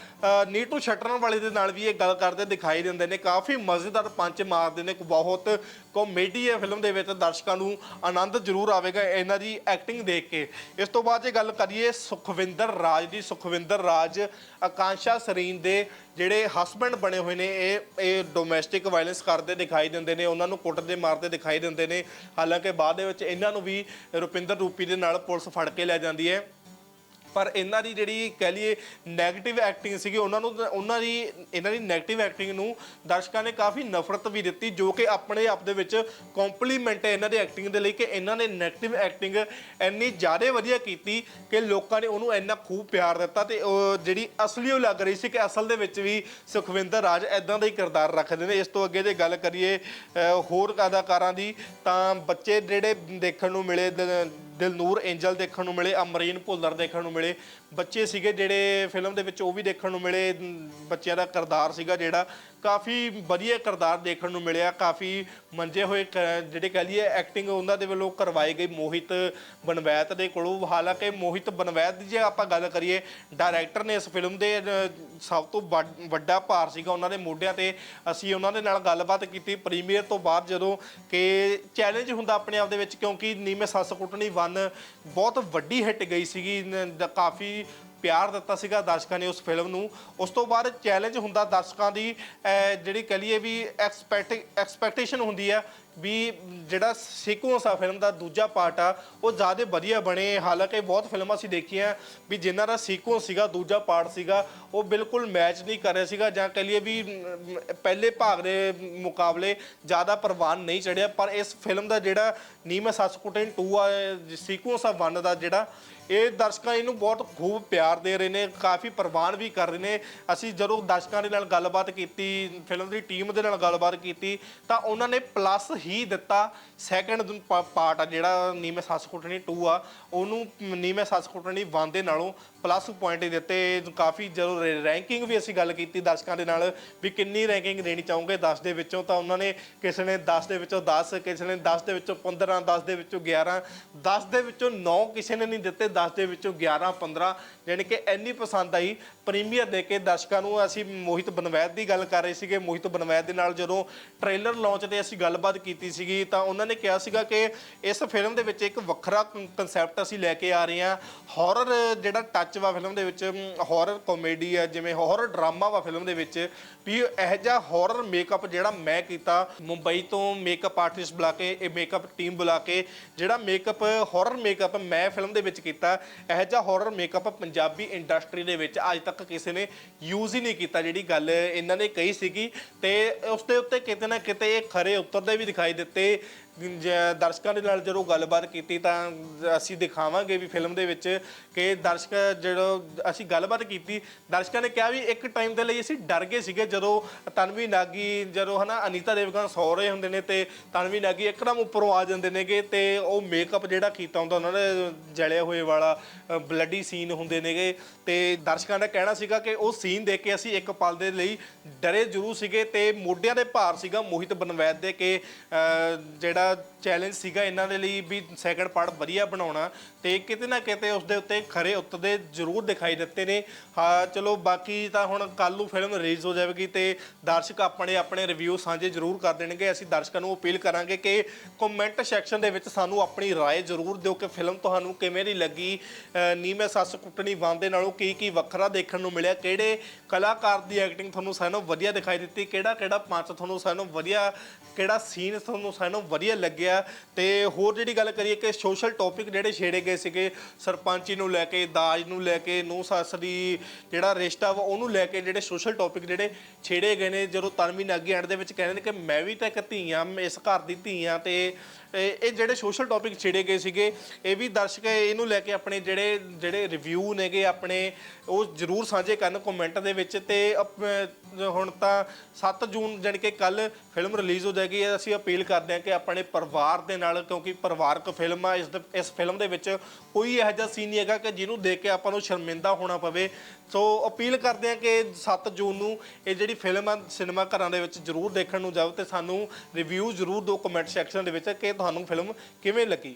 ਨੀਟੂ ਛੱਟਣ ਵਾਲੇ ਦੇ ਨਾਲ ਵੀ ਇਹ ਗੱਲ ਕਰਦੇ ਦਿਖਾਈ ਦਿੰਦੇ ਨੇ। ਕਾਫੀ ਮਜ਼ੇਦਾਰ ਪੰਚ ਮਾਰ ਮਾਰਦੇ ਨੇ। ਬਹੁਤ ਕਾਮੇਡੀ ਹੈ ਫਿਲਮ ਦੇ ਵਿੱਚ। ਦਰਸ਼ਕਾਂ ਨੂੰ ਆਨੰਦ ਜ਼ਰੂਰ ਆਵੇਗਾ ਇਹਨਾਂ ਦੀ ਐਕਟਿੰਗ ਦੇਖ ਕੇ। ਇਸ ਤੋਂ ਬਾਅਦ ਜੇ ਗੱਲ ਕਰੀਏ ਸੁਖਵਿੰਦਰ ਰਾਜ ਦੀ, ਸੁਖਵਿੰਦਰ ਰਾਜ ਆਕਾਂਸ਼ਾ ਸਰੀਨ ਦੇ ਜਿਹੜੇ ਹਸਬੰਡ ਬਣੇ ਹੋਏ ਨੇ, ਇਹ ਇਹ ਡੋਮੈਸਟਿਕ ਵਾਇਲੈਂਸ ਕਰਦੇ ਦਿਖਾਈ ਦਿੰਦੇ ਨੇ, ਉਹਨਾਂ ਨੂੰ ਕੁੱਟਦੇ ਮਾਰਦੇ ਦਿਖਾਈ ਦਿੰਦੇ ਨੇ। ਹਾਲਾਂਕਿ ਬਾਅਦ ਦੇ ਵਿੱਚ ਇਹਨਾਂ ਨੂੰ ਵੀ ਰੁਪਿੰਦਰ ਰੂਪੀ ਦੇ ਨਾਲ ਪੁਲਿਸ ਫੜ ਕੇ ਲੈ ਜਾਂਦੀ ਹੈ। ਪਰ ਇਹਨਾਂ ਦੀ ਜਿਹੜੀ ਕਹਿ ਲਈਏ ਨੈਗੇਟਿਵ ਐਕਟਿੰਗ ਸੀਗੀ, ਉਹਨਾਂ ਨੂੰ ਉਹਨਾਂ ਦੀ ਇਹਨਾਂ ਦੀ ਨੈਗੇਟਿਵ ਐਕਟਿੰਗ ਨੂੰ ਦਰਸ਼ਕਾਂ ਨੇ ਕਾਫੀ ਨਫ਼ਰਤ ਵੀ ਦਿੱਤੀ, ਜੋ ਕਿ ਆਪਣੇ ਆਪ ਦੇ ਵਿੱਚ ਕੰਪਲੀਮੈਂਟ ਹੈ ਇਹਨਾਂ ਦੇ ਐਕਟਿੰਗ ਦੇ ਲਈ ਕਿ ਇਹਨਾਂ ਨੇ 네ਗੇਟਿਵ ਐਕਟਿੰਗ ਇੰਨੀ ਜ਼ਿਆਦਾ ਵਧੀਆ ਕੀਤੀ ਕਿ ਲੋਕਾਂ ਨੇ ਉਹਨੂੰ ਇੰਨਾ ਖੂਬ ਪਿਆਰ ਦਿੱਤਾ ਤੇ ਉਹ ਜਿਹੜੀ ਅਸਲੀ ਉਹ ਲੱਗ ਰਹੀ ਸੀ ਕਿ ਅਸਲ ਦੇ ਵਿੱਚ ਵੀ ਸੁਖਵਿੰਦਰ ਰਾਜ ਐਦਾਂ ਦਾ ਹੀ ਕਿਰਦਾਰ ਰੱਖਦੇ ਨੇ। ਇਸ ਤੋਂ ਅੱਗੇ ਜੇ ਗੱਲ ਕਰੀਏ ਹੋਰ ਅਦਾਕਾਰਾਂ ਦੀ, ਤਾਂ ਬੱਚੇ ਜਿਹੜੇ ਦੇਖਣ ਨੂੰ ਮਿਲੇ ਦਿਲਨੂਰ ਐਂਜਲ ਦੇਖਣ ਨੂੰ ਮਿਲੇ ਅਮਰੀਨ ਭੁੱਲਰ ਦੇਖਣ ਨੂੰ ਮਿਲੇ। ਬੱਚੇ ਸੀਗੇ ਜਿਹੜੇ ਫਿਲਮ ਦੇ ਵਿੱਚ ਉਹ ਵੀ ਦੇਖਣ ਨੂੰ ਮਿਲੇ ਨ- ਬੱਚਿਆਂ ਦਾ ਕਿਰਦਾਰ ਸੀਗਾ ਜਿਹੜਾ। ਕਾਫੀ ਵਧੀਆ ਕਿਰਦਾਰ ਦੇਖਣ ਨੂੰ ਮਿਲਿਆ ਕਾਫੀ ਮੰਜੇ ਹੋਏ ਕ- ਜਿਹੜੇ ਕਹ ਲਈਏ ਐਕਟਿੰਗ ਉਹਨਾਂ ਦੇ ਵੱਲੋਂ ਕਰਵਾਈ ਗਈ ਮੋਹਿਤ ਬਨਵੈਤ ਦੇ ਕੋਲੋਂ। ਹਾਲਾਂਕਿ ਮੋਹਿਤ ਬਨਵੈਤ ਦੀ ਜੇ ਆਪਾਂ ਗੱਲ ਕਰੀਏ ਡਾਇਰੈਕਟਰ ਨੇ ਇਸ ਫਿਲਮ ਦੇ ਅ, ਸਭ ਤੋਂ ਵੱਡ- ਵੱਡਾ ਭਾਰ ਸੀਗਾ ਉਹਨਾਂ ਦੇ ਮੋਢਿਆਂ ਤੇ। ਅਸੀਂ ਉਹਨਾਂ ਦੇ ਨਾਲ ਗੱਲਬਾਤ ਕੀਤੀ ਪ੍ਰੀਮੀਅਰ ਤੋਂ ਬਾਅਦ ਜਦੋਂ ਕਿ ਚੈਲੰਜ ਹੁੰਦਾ ਆਪਣੇ ਆਪ ਦੇ ਵਿੱਚ ਕਿਉਂਕਿ ਨੀਮੇ ਸੱਸ ਕੁੱਟਣੀ 1 ਬਹੁਤ ਵੱਡੀ ਹਿੱਟ ਗਈ ਸੀਗੀ ਨ- ਦ- ਕਾਫੀ ਪਿਆਰ ਦਿੱਤਾ ਸੀਗਾ ਦਰਸ਼ਕਾਂ ਨੇ ਉਸ ਫਿਲਮ ਨੂੰ। ਉਸ ਤੋਂ ਬਾਅਦ ਚੈਲੰਜ ਹੁੰਦਾ ਦਰਸ਼ਕਾਂ ਦੀ ਜਿਹੜੀ ਕਹ ਲਈਏ ਵੀ ਐਕਸਪੈਕਟ ਐਕਸਪੈਕਟੇਸ਼ਨ ਹੁੰਦੀ ਆ ਵੀ ਜਿਹੜਾ ਸੀਕੁਐਂਸ ਆ ਫਿਲਮ ਦਾ ਦੂਜਾ ਪਾਰਟ ਆ, ਉਹ ਜ਼ਿਆਦਾ ਵਧੀਆ ਬਣੇ। ਹਾਲਾਂਕਿ ਬਹੁਤ ਫਿਲਮਾਂ ਅਸੀਂ ਦੇਖੀਆਂ ਵੀ ਜਿਨ੍ਹਾਂ ਦਾ ਸੀਕੁਐਂਸ ਸੀਗਾ, ਦੂਜਾ ਪਾਰਟ ਸੀਗਾ, ਉਹ ਬਿਲਕੁਲ ਮੈਚ ਨਹੀਂ ਕਰ ਰਿਹਾ ਸੀਗਾ ਜਾਂ ਕਹ ਲਈਏ ਵੀ ਪਹਿਲੇ ਭਾਗ ਦੇ ਮੁਕਾਬਲੇ ਜ਼ਿਆਦਾ ਪ੍ਰਵਾਨ ਨਹੀਂ ਚੜਿਆ। ਪਰ ਇਸ ਫਿਲਮ ਦਾ ਜਿਹੜਾ ਨੀਮੇ ਸੱਸ ਕੁੱਟਣ 2 ਆ ਸੀਕੁਐਂਸ ਆ 1 ਦਾ ਜਿਹੜਾ ਇਹ ਦਰਸ਼ਕਾਂ ਇਹਨੂੰ ਬਹੁਤ ਖੂਬ ਪਿਆਰ ਦੇ ਰਹੇ ਨੇ, ਕਾਫੀ ਪ੍ਰਵਾਨ ਵੀ ਕਰ ਰਹੇ ਨੇ। ਅਸੀਂ ਜਦੋਂ ਦਰਸ਼ਕਾਂ ਦੇ ਨਾਲ ਗੱਲਬਾਤ ਕੀਤੀ, ਫਿਲਮ ਦੀ ਟੀਮ ਦੇ ਨਾਲ ਗੱਲਬਾਤ ਕੀਤੀ, ਤਾਂ ਉਹਨਾਂ ਨੇ ਪਲੱਸ ਹੀ ਦਿੱਤਾ ਸੈਕੰਡ ਪਾਰਟ ਆ ਜਿਹੜਾ ਨੀਮੇ ਸੱਸ ਕੁੱਟਣੀ 2 ਆ। ਉਹਨੂੰ ਨੀਮੇ ਸੱਸ ਕੁੱਟਣੀ 1 ਦੇ ਨਾਲੋਂ ਪਲੱਸ ਪੁਆਇੰਟ ਦਿੱਤੇ। ਕਾਫੀ ਜਦੋਂ ਰੈਂਕਿੰਗ ਵੀ ਅਸੀਂ ਗੱਲ ਕੀਤੀ ਦਰਸ਼ਕਾਂ ਦੇ ਨਾਲ, ਵੀ ਕਿੰਨੀ ਰੈਂਕਿੰਗ ਦੇਣੀ ਚਾਹੋਗੇ 10 ਦੇ ਵਿੱਚੋਂ, ਤਾਂ ਉਹਨਾਂ ਨੇ ਕਿਸੇ ਨੇ 10 ਦੇ ਵਿੱਚੋਂ 10 ਕਿਸੇ ਨੇ 10 ਦੇ ਵਿੱਚੋਂ 15 10 ਦੇ ਵਿੱਚੋਂ 11 10 ਦੇ ਵਿੱਚੋਂ 9 ਕਿਸੇ ਨੇ ਨਹੀਂ ਦਿੱਤੇ। 10 ਦੇ ਵਿੱਚੋਂ 11 15 ਯਾਨੀ ਕਿ ਇੰਨੀ ਪਸੰਦ ਆਈ। ਪ੍ਰੀਮੀਅਰ ਦੇ ਕੇ ਦਰਸ਼ਕਾਂ ਨੂੰ ਅਸੀਂ ਮੋਹਿਤ ਬਨਵੈਦ ਦੀ ਗੱਲ ਕਰ ਰਹੇ ਸੀਗੇ। ਮੋਹਿਤ ਬਨਵੈਦ ਦੇ ਨਾਲ ਜਦੋਂ ਟ੍ਰੇਲਰ ਲਾਂਚ ਤੇ ਅਸੀਂ ਗੱਲਬਾਤ ਕੀਤੀ ਸੀਗੀ, ਤਾਂ ਉਹਨਾਂ ਨੇ ਕਿਹਾ ਸੀਗਾ ਕਿ ਇਸ ਫਿਲਮ ਦੇ ਵਿੱਚ ਇੱਕ ਵੱਖਰਾ ਕਨਸੈਪਟ ਅਸੀਂ ਲੈ ਕੇ ਆ ਰਹੇ ਹਾਂ। ਹਾਰਰ ਜਿਹੜਾ ਟੱਚ ਵਾ ਫਿਲਮ ਦੇ ਵਿੱਚ ਹਾਰਰ ਕਾਮੇਡੀ ਆ, ਜਿਵੇਂ ਹਾਰਰ ਡਰਾਮਾ ਵਾ ਫਿਲਮ ਦੇ ਵਿੱਚ, ਵੀ ਇਹ ਜਿਹਾ ਹਾਰਰ ਮੇਕਅਪ ਜਿਹੜਾ ਮੈਂ ਕੀਤਾ। ਮੁੰਬਈ ਤੋਂ ਮੇਕਅਪ ਆਰਟਿਸਟ ਬੁਲਾ ਕੇ, ਇਹ ਮੇਕਅਪ ਟੀਮ ਬੁਲਾ ਕੇ, ਜਿਹੜਾ ਮੇਕਅਪ ਹਾਰਰ ਮੇਕਅਪ ਮੈਂ ਫਿਲਮ ਦੇ ਵਿੱਚ ਕੀਤਾ ਇਹ ਜਿਹਾ ਹਾਰਰ ਮੇਕਅਪ ਪੰਜਾਬੀ ਇੰਡਸਟਰੀ ਦੇ ਵਿੱਚ ਅੱਜ ਤੱਕ ਕਿਸੇ ਨੇ ਯੂਜ਼ ਹੀ ਨਹੀਂ ਕੀਤਾ, ਜਿਹੜੀ ਗੱਲ ਇਹਨਾਂ ਨੇ ਕਹੀ ਸੀਗੀ। ਤੇ ਉਸ ਦੇ ਉੱਤੇ ਕਿਤੇ ਨਾ ਕਿਤੇ ਇਹ ਖਰੇ ਉਤਰਦੇ ਵੀ ਦਿਖਾਈ ਦਿੱਤੇ। ਜ- ਦਰਸ਼ਕਾਂ ਦੇ ਨਾਲ ਜਦੋਂ ਗੱਲਬਾਤ ਕੀਤੀ ਤਾਂ ਅਸੀਂ ਦਿਖਾਵਾਂਗੇ ਵੀ ਫਿਲਮ ਦੇ ਵਿੱਚ ਕਿ ਦਰਸ਼ਕ ਜਦੋਂ ਅਸੀਂ ਗੱਲਬਾਤ ਕੀਤੀ ਦਰਸ਼ਕਾਂ ਨੇ ਕਿਹਾ ਵੀ ਇੱਕ ਟਾਈਮ ਦੇ ਲਈ ਅਸੀਂ ਡਰ ਗਏ ਸੀਗੇ ਜਦੋਂ ਤਨਵੀ ਨਾਗੀ ਜਦੋਂ ਹਨਾ ਅਨੀਤਾ ਦੇਵਗਨ ਸੌ ਰਹੇ ਹੁੰਦੇ ਨੇ ਤੇ ਤਨਵੀ ਨਾਗੀ ਇੱਕਦਮ ਉੱਪਰੋਂ ਆ ਜਾਂਦੇ ਨੇਗੇ ਤੇ ਉਹ ਮੇਕਅਪ ਜਿਹੜਾ ਕੀਤਾ ਹੁੰਦਾ ਉਹਨਾਂ ਨੇ ਜਲਿਆ ਹੋਏ ਵਾਲਾ ਬਲੱਡੀ ਸੀਨ ਹੁੰਦੇ ਨੇਗੇ ਤੇ ਦਰਸ਼ਕਾਂ ਦਾ ਕਹਿਣਾ ਸੀਗਾ ਕਿ ਉਹ ਸੀਨ ਦੇਖ ਕੇ ਅਸੀਂ ਇੱਕ ਪਲ ਦੇ ਲਈ ਡਰੇ ਜ਼ਰੂਰ ਸੀਗੇ ਤੇ ਮੋਢਿਆਂ ਦੇ ਭਾਰ ਸੀਗਾ ਮੋਹਿਤ ਬਨਵੈਦ ਦੇ ਕਿ ਅਹ, ਜਿਹੜਾ ਚੈਲੰਜ ਸੀਗਾ ਇਹਨਾਂ ਦੇ ਲਈ ਵੀ ਸੈਕੰਡ ਪਾਰਟ ਵਧੀਆ ਬਣਾਉਣਾ ਤੇ ਕਿਤੇ ਨਾ ਕਿਤੇ ਉਸ ਦੇ ਉੱਤੇ ਖਰੇ ਉਤਰਦੇ ਜ਼ਰੂਰ ਦਿਖਾਈ ਦਿੱਤੇ ਨੇ ਹਾਂ ਚਲੋ ਬਾਕੀ ਤਾਂ ਹੁਣ ਕੱਲ ਨੂੰ ਫਿਲਮ ਰਿਲੀਜ਼ ਹੋ ਜਾਵੇਗੀ ਤੇ ਦਰਸ਼ਕ ਆਪਣੇ ਆਪਣੇ ਰਿਵਿਊ ਸਾਂਝੇ ਜ਼ਰੂਰ ਕਰ ਦੇਣਗੇ ਅਸੀਂ ਦਰਸ਼ਕਾਂ ਨੂੰ ਅਪੀਲ ਕਰਾਂਗੇ ਕਿ ਕਮੈਂਟ ਸੈਕਸ਼ਨ ਦੇ ਵਿੱਚ ਸਾਨੂੰ ਆਪਣੀ رائے ਜ਼ਰੂਰ ਦਿਓ ਕਿ ਫਿਲਮ ਤੁਹਾਨੂੰ ਕਿਵੇਂ ਦੀ ਲੱਗੀ ਅਹ ਨੀਵੇਂ ਸੱਸ ਕੁੱਟਣੀ ਬੰਦ ਦੇ ਨਾਲੋਂ ਕੀ ਕੀ ਵੱਖਰਾ ਦੇਖਣ ਨੂੰ ਮਿਲਿਆ ਕਿਹੜੇ ਕਲਾਕਾਰ ਦੀ ਐਕਟਿੰਗ ਤੁਹਾਨੂੰ ਸਾਨੂੰ ਵਧੀਆ ਦਿਖਾਈ ਦਿੱਤੀ ਕਿਹੜਾ ਕਿਹੜਾ ਪੰਚ ਤੁਹਾਨੂੰ ਸਾਨੂੰ ਵਧੀਆ ਕਿਹੜਾ ਸੀਨ ਤੁਹਾਨੂੰ ਸਾਨੂੰ ਵਧੀਆ ਲੱਗਿਆ। ਤੇ ਹੋਰ ਜਿਹੜੀ ਗੱਲ ਕਰੀਏ ਕਿ ਸੋਸ਼ਲ ਟੌਪਿਕ ਜਿਹੜੇ ਛੇੜੇ ਗਏ ਸੀਗੇ, ਸਰਪੰਚੀ ਨੂੰ ਲੈ ਕੇ, ਦਾਜ ਨੂੰ ਲੈ ਕੇ ਨੂੰ ਸੱਸ ਦੀ ਜਿਹੜਾ ਰਿਸ਼ਤਾ ਵਾ, ਉਹਨੂੰ ਲੈ ਕੇ ਜਿਹੜੇ ਸੋਸ਼ਲ ਟੌਪਿਕ ਜਿਹੜੇ ਛੇੜੇ ਗਏ ਨੇ, ਜਦੋਂ ਤਨਵੀ ਨਾਗੀ ਐਂਡ ਦੇ ਵਿੱਚ ਕਹਿੰਦੇ ਨੇ ਕਿ ਮੈਂ ਵੀ ਤਾਂ ਇੱਕ ਧੀ ਆਂ ਇਸ ਘਰ ਦੀ ਧੀ ਆਂ, ਤੇ ਇਹ ਇਹ ਜਿਹੜੇ ਸੋਸ਼ਲ ਟੌਪਿਕ ਛੇੜੇ ਗਏ ਸੀਗੇ, ਇਹ ਵੀ ਦਰਸ਼ਕ ਇਹਨੂੰ ਲੈ ਕੇ ਆਪਣੇ ਜਿਹੜੇ ਜਿਹੜੇ ਰਿਵਿਊ ਨੇਗੇ, ਆਪਣੇ ਉਹ ਜਰੂਰ ਸਾਂਝੇ ਕਰਨ ਕਮੈਂਟ ਦੇ ਵਿੱਚ। ਤੇ ਹੁਣ ਤਾਂ 7 ਜੂਨ ਜਾਣੀ ਕਿ ਕੱਲ ਫਿਲਮ ਰਿਲੀਜ਼ ਹੋ ਜਾਏਗੀ, ਅਸੀਂ ਅਪੀਲ ਕਰਦੇ ਹਾਂ ਕਿ ਆਪਣੇ ਪਰਿਵਾਰ ਦੇ ਨਾਲ, ਕਿਉਂਕਿ ਪਰਿਵਾਰਕ ਫਿਲਮ ਆ, ਇਸ ਦੇ- ਇਸ ਫਿਲਮ ਦੇ ਵਿੱਚ ਕੋਈ ਇਹੋ ਜਿਹਾ ਸੀਨ ਨਹੀਂ ਹੈਗਾ ਕਿ ਜਿਹਨੂੰ ਦੇਖ ਕੇ ਆਪਾਂ ਨੂੰ ਸ਼ਰਮਿੰਦਾ ਹੋਣਾ ਪਵੇ। ਸੋ ਅਪੀਲ ਕਰਦੇ ਹਾਂ ਕਿ 7 ਜੂਨ ਨੂੰ ਇਹ ਜਿਹੜੀ ਫਿਲਮ ਆ, ਸਿਨੇਮਾ ਘਰਾਂ ਦੇ ਵਿੱਚ ਜਰੂਰ ਦੇਖਣ ਨੂੰ ਜਾਓ ਤੇ ਸਾਨੂੰ ਰਿਵਿਊ ਜਰੂਰ ਦਿਓ ਕਮੈਂਟ ਸੈਕਸ਼ਨ ਦੇ ਵਿੱਚ ਕਿ ਤੁਹਾਨੂੰ ਫਿਲਮ ਕਿਵੇਂ ਲੱਗੀ।